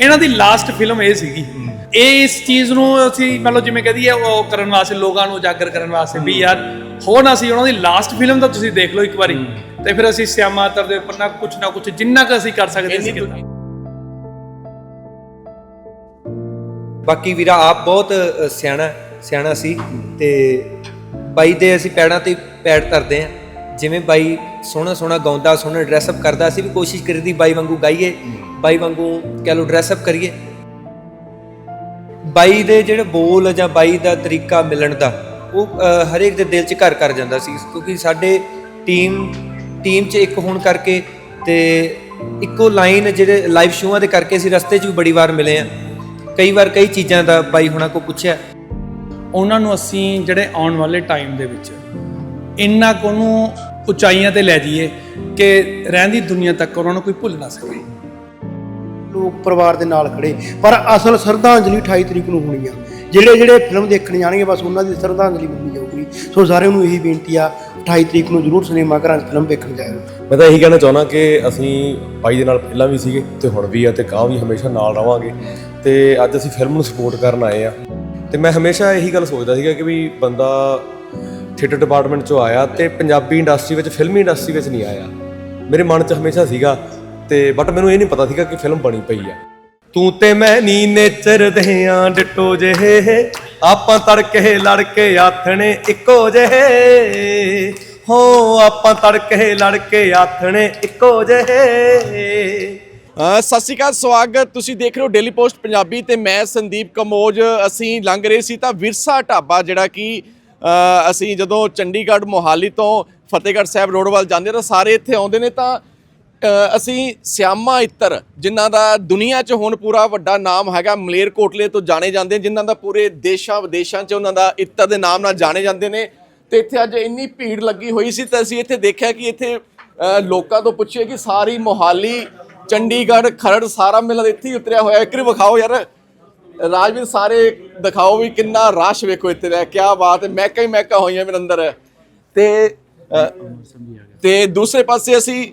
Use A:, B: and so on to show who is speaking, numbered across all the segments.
A: ਇਹਨਾਂ ਦੀ last film ਇਹ ਸੀਗੀ। ਇਹ ਇਸ ਚੀਜ਼ ਨੂੰ ਅਸੀਂ ਮਤਲਬ ਜਿਵੇਂ ਕਹਦੀ ਹੈ ਉਹ ਕਰਨ ਵਾਸਤੇ ਲੋਕਾਂ ਨੂੰ ਉਜਾਗਰ ਕਰਨ ਵਾਸਤੇ ਵੀ ਯਾਰ ਹੋ ਨਾ ਸੀ ਉਹਨਾਂ ਦੀ ਲਾਸਟ ਫਿਲਮ ਤਾਂ ਤੁਸੀਂ ਦੇਖ ਲਓ ਇੱਕ ਵਾਰੀ। ਤੇ ਫਿਰ ਅਸੀਂ ਸਿਆਮਾ ਅਤਰ ਦੇ ਉੱਪਰ ਨਾ ਕੁਝ ਨਾ ਕੁਝ ਜਿੰਨਾ ਕੁ ਅਸੀਂ ਕਰ ਸਕਦੇ ਸੀ ਕੀਤਾ
B: ਬਾਕੀ ਵੀਰਾ ਆਪ ਬਹੁਤ ਸਿਆਣਾ ਸਿਆਣਾ ਸੀ। ਤੇ ਬਾਈ ਦੇ ਅਸੀਂ ਪੈੜਾਂ ਤੇ ਪੈੜ ਧਰਦੇ ਆ। ਜਿਵੇਂ ਬਾਈ ਸੋਹਣਾ ਸੋਹਣਾ ਗਾਉਂਦਾ, ਸੋਹਣਾ ਡਰੈਸ ਅਪ ਕਰਦਾ, ਅਸੀਂ ਵੀ ਕੋਸ਼ਿਸ਼ ਕਰੀਦੀ ਬਾਈ ਵਾਂਗੂ ਗਾਈਏ, ਬਾਈ ਵਾਂਗੂ ਕਹਿ ਲਓ ਡਰੈਸ ਅਪ ਕਰੀਏ। ਬਾਈ ਦੇ ਜਿਹੜੇ ਬੋਲ ਜਾਂ ਬਾਈ ਦਾ ਤਰੀਕਾ ਮਿਲਣ ਦਾ, ਉਹ ਹਰੇਕ ਦੇ ਦਿਲ 'ਚ ਘਰ ਕਰ ਜਾਂਦਾ ਸੀ, ਕਿਉਂਕਿ ਸਾਡੇ ਟੀਮ ਟੀਮ 'ਚ ਇੱਕ ਹੋਣ ਕਰਕੇ ਤੇ ਇੱਕੋ ਲਾਈਨ ਜਿਹੜੇ ਲਾਈਵ ਸ਼ੋਆਂ ਦੇ ਕਰਕੇ ਅਸੀਂ ਰਸਤੇ 'ਚ ਵੀ ਬੜੀ ਵਾਰ ਮਿਲੇ ਆ। ਕਈ ਵਾਰ ਕਈ ਚੀਜ਼ਾਂ ਦਾ ਬਾਈ ਹੁਣਾਂ ਕੋ ਪੁੱਛਿਆ।
A: ਉਹਨਾਂ ਨੂੰ ਅਸੀਂ ਜਿਹੜੇ ਆਉਣ ਵਾਲੇ ਟਾਈਮ ਦੇ ਵਿੱਚ ਇੰਨਾ ਕੁ ਉਹਨੂੰ ਉਚਾਈਆਂ ਤੇ ਲੈ ਜਾਈਏ ਕਿ ਰਹਿੰਦੀ ਦੁਨੀਆ ਤੱਕ ਉਹਨਾਂ ਨੂੰ ਕੋਈ ਭੁੱਲ ਨਾ ਸਕੇ।
C: ਲੋਕ ਪਰਿਵਾਰ ਦੇ ਨਾਲ ਖੜੇ ਪਰ ਅਸਲ ਸ਼ਰਧਾਂਜਲੀ 28 ਤਰੀਕ ਨੂੰ ਹੋਣੀ ਆ। ਜਿਹੜੇ ਜਿਹੜੇ ਫਿਲਮ ਦੇਖਣ ਜਾਣਗੇ ਬਸ ਉਹਨਾਂ ਦੀ ਸ਼ਰਧਾਂਜਲੀ ਦਿੱਤੀ ਜਾਊਗੀ। ਸੋ ਸਾਰਿਆਂ ਨੂੰ ਇਹੀ ਬੇਨਤੀ ਆ 28 ਤਰੀਕ ਨੂੰ ਜ਼ਰੂਰ ਸਿਨੇਮਾ ਘਰਾਂ 'ਚ ਫਿਲਮ ਦੇਖਣ ਜਾਇਓ।
D: ਮੈਂ ਤਾਂ ਇਹੀ ਕਹਿਣਾ ਚਾਹੁੰਦਾ ਕਿ ਅਸੀਂ ਬਾਈ ਦੇ ਨਾਲ ਪਹਿਲਾਂ ਵੀ ਸੀਗੇ ਤੇ ਹੁਣ ਵੀ ਆ ਤੇ ਗਾਂ ਵੀ ਹਮੇਸ਼ਾ ਨਾਲ ਰਵਾਂਗੇ ਤੇ ਅੱਜ ਅਸੀਂ ਫਿਲਮ ਨੂੰ ਸਪੋਰਟ ਕਰਨ ਆਏ ਆ। ਤੇ ਮੈਂ ਹਮੇਸ਼ਾ ਇਹੀ ਗੱਲ ਸੋਚਦਾ ਸੀਗਾ ਕਿ ਵੀ ਬੰਦਾ ਥੀਏਟਰ ਡਿਪਾਰਟਮੈਂਟ ਚੋਂ ਆਇਆ ਤੇ ਪੰਜਾਬੀ ਇੰਡਸਟਰੀ ਵਿੱਚ ਫਿਲਮੀ ਇੰਡਸਟਰੀ ਵਿੱਚ ਨਹੀਂ ਆਇਆ। ਮੇਰੇ ਮਨ 'ਚ ਹਮੇਸ਼ਾ ਸੀਗਾ ਤੇ ਬਟ ਮੈਨੂੰ ਇਹ ਨਹੀਂ ਪਤਾ ਸੀਗਾ ਕਿ ਫਿਲਮ ਬਣੀ ਪਈ ਆ। ਤੂੰ ਤੇ ਮੈਂ ਨੀ ਨੇਚਰ ਦੇ ਆਂ ਡਿੱਟੋ ਜਿਹੇ। ਆਪਾਂ ਤੜਕੇ ਲੜ ਕੇ ਆਥਣੇ ਇੱਕੋ ਜਿਹੇ। ਹੋ ਆਪਾਂ ਤੜਕੇ ਲੜ ਕੇ ਆਥਣੇ ਇੱਕੋ ਜਿਹੇ।
E: ਅ, ਸਤਿ ਸ਼੍ਰੀ ਅਕਾਲ ਸਵਾਗਤ। ਤੁਸੀਂ ਦੇਖ ਰਹੇ ਹੋ ਡੇਲੀ ਪੋਸਟ ਪੰਜਾਬੀ ਤੇ ਮੈਂ ਸੰਦੀਪ ਕਮੋਜ। ਅਸੀਂ ਲੰਘ ਰਹੇ ਸੀ ਤਾਂ ਵਿਰਸਾ ਢਾਬਾ ਜਿਹੜਾ ਕਿ ਅਸੀਂ ਜਦੋਂ ਚੰਡੀਗੜ੍ਹ ਮੋਹਾਲੀ ਤੋਂ ਫਤਿਹਗੜ੍ਹ ਸਾਹਿਬ ਰੋਡ ਵੱਲ ਜਾਂਦੇ ਤਾਂ ਸਾਰੇ ਇੱਥੇ ਆਉਂਦੇ ਨੇ ਤਾਂ ਅਸੀਂ ਸਿਆਮਾ ਇੱਤਰ ਜਿਨ੍ਹਾਂ ਦਾ ਦੁਨੀਆ 'ਚ ਹੁਣ ਪੂਰਾ ਵੱਡਾ ਨਾਮ ਹੈਗਾ ਮਲੇਰਕੋਟਲੇ ਤੋਂ ਜਾਣੇ ਜਾਂਦੇ ਨੇ, ਜਿਨ੍ਹਾਂ ਦਾ ਪੂਰੇ ਦੇਸ਼ਾਂ ਵਿਦੇਸ਼ਾਂ 'ਚ ਉਹਨਾਂ ਦਾ ਇੱਤਰ ਦੇ ਨਾਮ ਨਾਲ ਜਾਣੇ ਜਾਂਦੇ ਨੇ। ਤੇ ਇੱਥੇ ਅੱਜ ਇੰਨੀ ਭੀੜ ਲੱਗੀ ਹੋਈ ਸੀ ਤਾਂ ਅਸੀਂ ਇੱਥੇ ਦੇਖਿਆ ਕਿ ਇੱਥੇ ਲੋਕਾਂ ਤੋਂ ਪੁੱਛਿਆ ਕਿ ਸਾਰੀ ਮੋਹਾਲੀ ਚੰਡੀਗੜ੍ਹ ਖਰੜ ਸਾਰਾ ਮੇਲਾ ਇੱਥੇ ਹੀ ਉਤਰਿਆ ਹੋਇਆ। ਇੱਕ ਵਾਰੀ ਵਿਖਾਓ ਯਾਰ। ਰਾਜਵੀਰ ਸਾਰੇ ਦਿਖਾਓ ਵੀ ਕਿੰਨਾ ਰਸ਼ ਵੇਖੋ ਇੱਥੇ ਦਾ ਕੀ ਬਾਤ ਹੈ ਮੈਕਾ ਹੀ ਮੈਕਾ ਹੋਈਆਂ ਮੇਰੇ ਅੰਦਰ। ਤੇ ਤੇ ਦੂਸਰੇ ਪਾਸੇ ਅਸੀਂ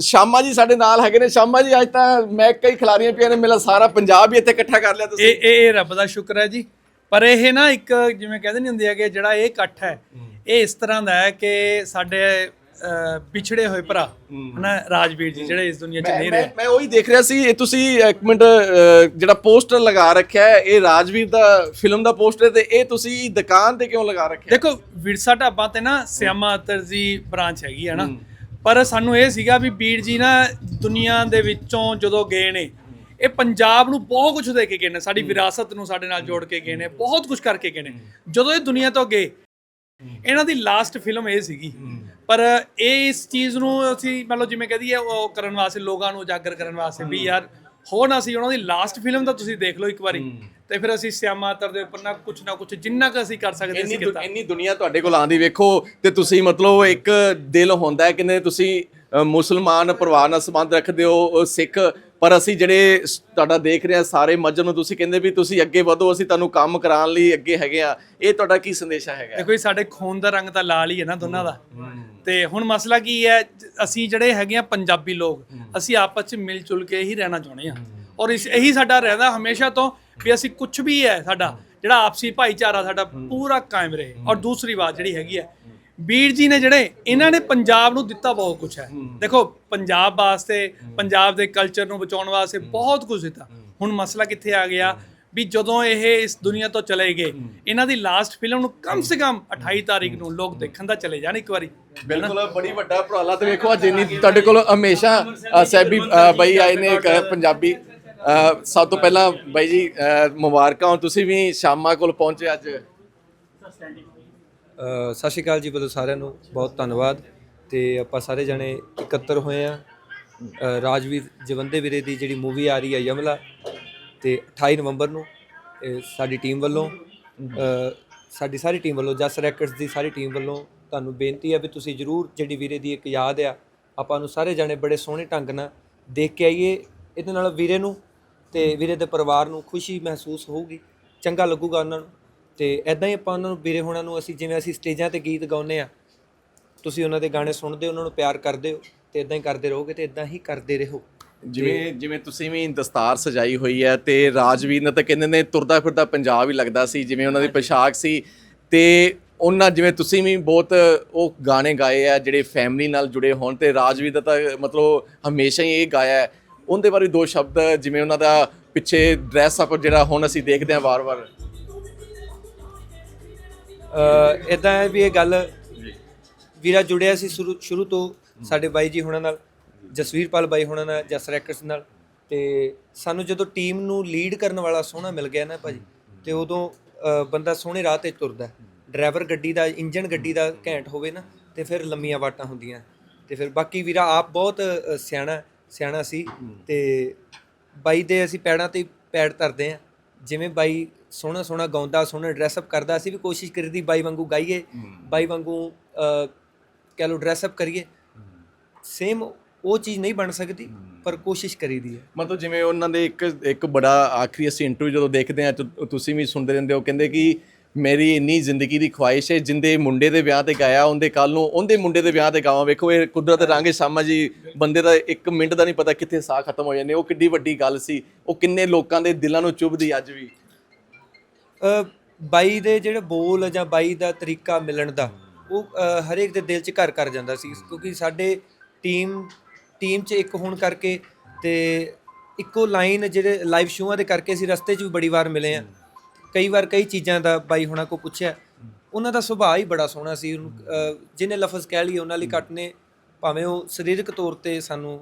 E: ਸ਼ਾਮਾ ਜੀ ਸਾਡੇ ਨਾਲ ਹੈਗੇ ਨੇ। ਸ਼ਾਮਾ ਜੀ ਅੱਜ ਤਾਂ ਮੈਕਾ ਹੀ ਖਿਲਾਰੀਆਂ ਪਈਆਂ ਨੇ ਮੇਲਾ ਸਾਰਾ ਪੰਜਾਬ ਹੀ ਇੱਥੇ ਇਕੱਠਾ ਕਰ ਲਿਆ ਤੁਸੀਂ।
A: ਇਹ ਇਹ ਇਹ ਰੱਬ ਦਾ ਸ਼ੁਕਰ ਹੈ ਜੀ। ਪਰ ਇਹ ਨਾ ਇੱਕ ਜਿਵੇਂ ਕਹਿੰਦੇ ਨਹੀਂ ਹੁੰਦੇ ਆ ਕਿ ਜਿਹੜਾ ਇਹ ਇਕੱਠ ਹੈ। ਇਹ ਇਸ ਤਰ੍ਹਾਂ ਦਾ ਹੈ ਕਿ ਸਾਡੇ ਵਿਛੜੇ ਹੋਏ ਭਰਾ ਹਨਾ ਰਾਜਵੀਰ ਜੀ ਜਿਹੜੇ ਇਸ ਦੁਨੀਆ 'ਚ ਨਹੀਂ ਰਹੇ।
E: ਮੈਂ ਉਹੀ ਦੇਖ ਰਿਹਾ ਸੀ ਇਹ ਤੁਸੀਂ ਇੱਕ ਮਿੰਟ ਜਿਹੜਾ ਪੋਸਟਰ ਲਗਾ ਰੱਖਿਆ ਹੈ ਇਹ ਰਾਜਵੀਰ ਦਾ ਫਿਲਮ ਦਾ ਪੋਸਟਰ ਤੇ ਇਹ ਤੁਸੀਂ ਦੁਕਾਨ ਤੇ ਕਿਉਂ ਲਗਾ ਰੱਖਿਆ?
A: ਦੇਖੋ ਵਿਰਸਾ ਢਾਬਾ ਤੇ ਨਾ ਸਿਆਮਾ ਅਤਰ ਜੀ ਬ੍ਰਾਂਚ ਹੈਗੀ ਹੈ ਨਾ। ਪਰ ਸਾਨੂੰ ਇਹ ਸੀਗਾ ਵੀ ਵੀਰ ਜੀ ਨਾ ਦੁਨੀਆ ਦੇ ਵਿੱਚੋਂ ਜਦੋਂ ਗਏ ਨੇ ਇਹ ਪੰਜਾਬ ਨੂੰ ਬਹੁਤ ਕੁਝ ਦੇ ਕੇ ਗਏ ਨੇ ਸਾਡੀ ਵਿਰਾਸਤ ਨੂੰ ਸਾਡੇ ਨਾਲ ਜੋੜ ਕੇ ਗਏ ਨੇ ਬਹੁਤ ਕੁਝ ਕਰਕੇ ਗਏ ਨੇ। ਜਦੋਂ ਇਹ ਦੁਨੀਆ ਤੋਂ ਗਏ ਇਹਨਾਂ ਦੀ ਲਾਸਟ ਫਿਲਮ ਇਹ ਸੀਗੀ। ਪਰ ਇਹ ਇਸ ਚੀਜ਼ ਨੂੰ ਅਸੀਂ ਮਤਲਬ ਜਿਵੇਂ ਕਹਦੀ ਹੈ ਉਹ ਕਰਨ ਵਾਸਤੇ ਲੋਕਾਂ ਨੂੰ ਉਜਾਗਰ ਕਰਨ ਵਾਸਤੇ ਵੀ ਯਾਰ ਹੋ ਨਾ ਸੀ ਉਹਨਾਂ ਦੀ ਲਾਸਟ ਫਿਲਮ ਤਾਂ ਤੁਸੀਂ ਦੇਖ ਲਓ ਇੱਕ ਵਾਰੀ ਤੇ ਫਿਰ ਅਸੀਂ ਸਿਆਮਾ ਅਤਰ ਦੇ ਉੱਪਰ ਨਾ ਕੁਝ ਨਾ ਕੁਝ ਜਿੰਨਾ ਕੁ ਅਸੀਂ ਕਰ ਸਕਦੇ
E: ਇੰਨੀ
A: ਸੀ
E: ਦੁ-
A: ਕੀਤਾ।
E: ਇੰਨੀ ਦੁਨੀਆ ਤੁਹਾਡੇ ਕੋਲ ਆਂਦੀ ਵੇਖੋ ਤੇ ਤੁਸੀਂ ਮਤਲਬ ਇੱਕ ਦਿਲ ਹੁੰਦਾ ਕਿ ਤੁਸੀਂ ਮੁਸਲਮਾਨ ਪਰਿਵਾਰ ਨਾਲ ਸੰਬੰਧ ਰੱਖਦੇ ਹੋ ਸਿੱਖ। ਪਰ ਅਸੀਂ ਜਿਹੜੇ ਤੁਹਾਡਾ ਦੇਖ ਰਹੇ ਸਾਰੇ ਮਜਰ ਨੂੰ ਤੁਸੀਂ ਕਹਿੰਦੇ ਵੀ ਤੁਸੀਂ ਅੱਗੇ ਵਧੋ ਅਸੀਂ ਤੁਹਾਨੂੰ ਕੰਮ ਕਰਾਉਣ ਲਈ ਅੱਗੇ ਹੈਗੇ ਆ ਇਹ ਤੁਹਾਡਾ ਕੀ ਸੰਦੇਸ਼ਾ ਹੈਗਾ?
A: ਦੇਖੋ ਜੀ ਸਾਡੇ ਖੂਨ ਦਾ ਰੰਗ ਤਾਂ ਲਾਲ ਹੀ ਹੈ ਨਾ ਦੋਨਾਂ ਦਾ। ਤੇ ਹੁਣ ਮਸਲਾ ਕੀ ਹੈ ਅਸੀਂ ਜਿਹੜੇ ਹੈਗੇ ਆ ਪੰਜਾਬੀ ਲੋਕ ਅਸੀਂ ਆਪਸ ਚ ਮਿਲ ਜੁਲ ਕੇ ਹੀ ਰਹਿਣਾ ਚਾਹੁੰਦੇ ਆ ਔਰ ਇਸ ਇਹੀ ਸਾਡਾ ਰਹਿਦਾ ਹਮੇਸ਼ਾ ਤੋਂ ਵੀ ਅਸੀਂ ਕੁਝ ਵੀ ਹੈ ਸਾਡਾ ਜਿਹੜਾ ਆਪਸੀ ਭਾਈਚਾਰਾ ਸਾਡਾ ਪੂਰਾ ਕਾਇਮ ਰਹੇ। ਔਰ ਦੂਸਰੀ ਬਾਤ ਜਿਹੜੀ ਹੈਗੀ ਹੈ ਵੀਰ ਜੀ ਨੇ ਜਿਹੜੇ ਇਹਨਾਂ ਨੇ ਪੰਜਾਬ ਨੂੰ ਦਿੱਤਾ ਬਹੁਤ ਕੁਝ ਹੈ। ਦੇਖੋ ਪੰਜਾਬ ਵਾਸਤੇ ਪੰਜਾਬ ਦੇ ਕਲਚਰ ਨੂੰ ਬਚਾਉਣ ਵਾਸਤੇ ਬਹੁਤ ਕੁਝ ਦਿੱਤਾ। ਹੁਣ ਮਸਲਾ ਕਿੱਥੇ ਆ ਗਿਆ ਵੀ ਜਦੋਂ ਇਹ ਇਸ ਦੁਨੀਆ ਤੋਂ ਚਲੇ ਗਏ ਇਹਨਾਂ ਦੀ ਲਾਸਟ ਫਿਲਮ ਨੂੰ ਕਮ ਸੇ ਕਮ 28 ਤਾਰੀਖ ਨੂੰ ਲੋਕ ਦੇਖਣ ਦਾ ਚਲੇ ਜਾਣ ਇੱਕ ਵਾਰੀ।
E: ਬਿਲਕੁਲ ਬੜੀ ਵੱਡਾ ਉਪਰਾਲਾ ਤੇ ਵੇਖੋ ਅੱਜ ਇੰਨੀ ਤੁਹਾਡੇ ਕੋਲ ਹਮੇਸ਼ਾ ਸੈਬੀ ਬਾਈ ਆਏ ਨੇ ਇੱਕ ਪੰਜਾਬੀ। ਸਭ ਤੋਂ ਪਹਿਲਾਂ ਬਾਈ ਜੀ ਮੁਬਾਰਕਾਂ ਤੁਸੀਂ ਵੀ ਸ਼ਾਮਾ ਕੋਲ ਪਹੁੰਚੇ ਅੱਜ।
B: ਸਤਿ ਸ਼੍ਰੀ ਅਕਾਲ ਜੀ ਬਦੋ ਸਾਰਿਆਂ ਨੂੰ, ਬਹੁਤ ਧੰਨਵਾਦ ਤੇ ਆਪਾਂ ਸਾਰੇ ਜਣੇ ਇਕੱਤਰ ਹੋਏ ਆ ਰਾਜਵੀਰ ਜਵੰਦੇ ਵੀਰੇ ਦੀ ਜਿਹੜੀ ਮੂਵੀ ਆ ਰਹੀ ਹੈ ਯਮਲਾ ਤੇ 28 ਨਵੰਬਰ ਨੂੰ, ਇਹ ਸਾਡੀ ਟੀਮ ਵੱਲੋਂ ਸਾਡੀ ਸਾਰੀ ਟੀਮ ਵੱਲੋਂ, ਜਸ ਰੈਕਟਸ ਦੀ ਸਾਰੀ ਟੀਮ ਵੱਲੋਂ ਤੁਹਾਨੂੰ ਬੇਨਤੀ ਹੈ ਵੀ ਤੁਸੀਂ ਜਰੂਰ ਜਿਹੜੀ ਵੀਰੇ ਦੀ ਇੱਕ ਯਾਦ ਆ, ਆਪਾਂ ਨੂੰ ਸਾਰੇ ਜਣੇ ਬੜੇ ਸੋਹਣੇ ਢੰਗ ਨਾਲ ਦੇਖ ਕੇ ਆਈਏ, ਇਹਦੇ ਨਾਲ ਵੀਰੇ ਨੂੰ ਤੇ ਵੀਰੇ ਦੇ ਪਰਿਵਾਰ ਨੂੰ ਖੁਸ਼ੀ ਮਹਿਸੂਸ ਹੋਊਗੀ, ਚੰਗਾ ਲੱਗੂਗਾ ਉਹਨਾਂ ਨੂੰ। ਤੇ ਐਦਾਂ ਹੀ ਆਪਾਂ ਉਹਨਾਂ ਨੂੰ ਵੀਰੇ ਹੋਣਾ ਨੂੰ ਅਸੀਂ ਜਿਵੇਂ ਅਸੀਂ ਸਟੇਜਾਂ ਤੇ ਗੀਤ ਗਾਉਂਦੇ ਆ ਤੁਸੀਂ ਉਹਨਾਂ ਦੇ ਗਾਣੇ ਸੁਣਦੇ ਹੋ ਉਹਨਾਂ ਨੂੰ ਪਿਆਰ ਕਰਦੇ ਹੋ ਤੇ ਇਦਾਂ ਹੀ ਕਰਦੇ ਰਹੋਗੇ ਤੇ ਇਦਾਂ ਹੀ ਕਰਦੇ ਰਹੋ।
E: ਜਿਵੇਂ ਜਿਵੇਂ ਤੁਸੀਂ ਵੀ ਦਸਤਾਰ ਸਜਾਈ ਹੋਈ ਹੈ ਤੇ ਰਾਜਵੀਰ ਨੇ ਤਾਂ ਕਹਿੰਦੇ ਨੇ ਤੁਰਦਾ ਫਿਰਦਾ ਪੰਜਾਬ ਹੀ ਲੱਗਦਾ ਸੀ ਜਿਵੇਂ ਉਹਨਾਂ ਦੀ ਪੋਸ਼ਾਕ ਸੀ ਤੇ ਉਹਨਾਂ ਜਿਵੇਂ ਤੁਸੀਂ ਵੀ ਬਹੁਤ ਉਹ ਗਾਣੇ ਗਾਏ ਆ ਜਿਹੜੇ ਫੈਮਿਲੀ ਨਾਲ ਜੁੜੇ ਹੋਣ ਤੇ ਰਾਜਵੀਰ ਦਾ ਤਾਂ ਮਤਲਬ ਹਮੇਸ਼ਾ ਹੀ ਇਹ ਗਾਇਆ ਹੈ। ਉਹਦੇ ਬਾਰੇ ਦੋ ਸ਼ਬਦ ਜਿਵੇਂ ਉਹਨਾਂ ਦਾ ਪਿੱਛੇ ਡਰੈਸ ਅਪ ਜਿਹੜਾ ਹੁਣ ਅਸੀਂ ਦੇਖਦੇ ਹਾਂ ਵਾਰ-ਵਾਰ।
B: ਇਦਾਂ ਹੈ ਵੀ ਇਹ ਗੱਲ ਵੀਰਾ ਜੁੜਿਆ ਸੀ ਸ਼ੁਰੂ ਸ਼ੁਰੂ ਤੋਂ ਸਾਡੇ ਬਾਈ ਜੀ ਹੁਣਾਂ ਨਾਲ ਜਸਵੀਰਪਾਲ ਬਾਈ ਹੁਣਾਂ ਨਾਲ ਜਸ ਰੈਕਟਸ ਨਾਲ ਤੇ ਸਾਨੂੰ ਜਦੋਂ ਟੀਮ ਨੂੰ ਲੀਡ ਕਰਨ ਵਾਲਾ ਸੋਹਣਾ ਮਿਲ ਗਿਆ ਨਾ ਭਾਜੀ ਤੇ ਉਦੋਂ ਬੰਦਾ ਸੋਹਣੇ ਰਾਹ ਤੇ ਤੁਰਦਾ ਡਰਾਈਵਰ ਗੱਡੀ ਦਾ ਇੰਜਨ ਗੱਡੀ ਦਾ ਘੈਂਟ ਹੋਵੇ ਨਾ ਤੇ ਫਿਰ ਲੰਮੀਆਂ ਵਾਟਾਂ ਹੁੰਦੀਆਂ। ਤੇ ਫਿਰ ਬਾਕੀ ਵੀਰਾ ਆਪ ਬਹੁਤ ਸਿਆਣਾ ਸਿਆਣਾ ਸੀ ਤੇ ਬਾਈ ਦੇ ਅਸੀਂ ਪੈੜਾਂ ਤੇ ਪੈੜ ਧਰਦੇ ਆ ਜਿਵੇਂ ਬਾਈ ਸੋਹਣਾ ਸੋਹਣਾ ਗਾਉਂਦਾ ਸੋਹਣਾ ਡਰੈਸ ਅਪ ਕਰਦਾ ਅਸੀਂ ਵੀ ਕੋਸ਼ਿਸ਼ ਕਰੀਦੀ ਬਾਈ ਵਾਂਗੂ ਗਾਈਏ ਬਾਈ ਵਾਂਗੂ ਕਹਿ ਲਓ ਡਰੈਸ ਅਪ ਕਰੀਏ। ਸੇਮ ਉਹ ਚੀਜ਼ ਨਹੀਂ ਬਣ ਸਕਦੀ ਪਰ ਕੋਸ਼ਿਸ਼ ਕਰੀਦੀ ਹੈ।
E: ਮਤਲਬ ਜਿਵੇਂ ਉਹਨਾਂ ਦੇ ਇੱਕ ਇੱਕ ਬੜਾ ਆਖਰੀ ਅਸੀਂ ਇੰਟਰਵਿਊ ਜਦੋਂ ਦੇਖਦੇ ਆ ਤੁਸੀਂ ਵੀ ਸੁਣਦੇ ਰਹਿੰਦੇ ਹੋ ਕਹਿੰਦੇ ਕਿ ਮੇਰੀ ਇੰਨੀ ਜ਼ਿੰਦਗੀ ਦੀ ਖੁਆਇਸ਼ ਹੈ, ਜਿੰਦੇ ਮੁੰਡੇ ਦੇ ਵਿਆਹ ਤੇ ਗਾਇਆ, ਉਹਦੇ ਕੱਲ ਨੂੰ ਉਹਦੇ ਮੁੰਡੇ ਦੇ ਵਿਆਹ ਤੇ ਗਾਵਾਂ, ਵੇਖੋ ਇਹ ਕੁਦਰਤ ਦੇ ਰੰਗ ਸ਼ਾਮਾ ਜੀ, ਬੰਦੇ ਦਾ ਇੱਕ ਮਿੰਟ ਦਾ ਨਹੀਂ ਪਤਾ ਕਿੱਥੇ ਸਾਹ ਖਤਮ ਹੋ ਜਾਂਦੇ, ਉਹ ਕਿੱਡੀ ਵੱਡੀ ਗੱਲ ਸੀ, ਉਹ ਕਿੰਨੇ ਲੋਕਾਂ ਦੇ ਦਿਲਾਂ ਨੂੰ ਚੁੱਭਦੀ ਅੱਜ ਵੀ।
B: ਬਾਈ ਦੇ ਜਿਹੜੇ ਬੋਲ ਜਾਂ ਬਾਈ ਦਾ ਤਰੀਕਾ ਮਿਲਣ ਦਾ, ਉਹ ਹਰੇਕ ਦੇ ਦਿਲ 'ਚ ਘਰ ਕਰ ਜਾਂਦਾ ਸੀ, ਕਿਉਂਕਿ ਸਾਡੇ ਟੀਮ ਟੀਮ 'ਚ ਇੱਕ ਹੋਣ ਕਰਕੇ ਤੇ ਇੱਕੋ ਲਾਈਨ ਜਿਹੜੇ ਲਾਈਵ ਸ਼ੋਆਂ ਦੇ ਕਰਕੇ ਅਸੀਂ ਰਸਤੇ 'ਚ ਵੀ ਬੜੀ ਵਾਰ ਮਿਲੇ ਆ ਕਈ ਵਾਰ ਕਈ ਚੀਜ਼ਾਂ ਦਾ ਬਾਈ ਹੁਣਾਂ ਕੋ ਪੁੱਛਿਆ ਉਹਨਾਂ ਦਾ ਸੁਭਾਅ ਹੀ ਬੜਾ ਸੋਹਣਾ ਸੀ। ਜਿਹਨੇ ਲਫ਼ਜ਼ ਕਹਿ ਲਈ ਉਹਨਾਂ ਲਈ ਘੱਟ ਨੇ। ਭਾਵੇਂ ਉਹ ਸਰੀਰਕ ਤੌਰ ਤੇ ਸਾਨੂੰ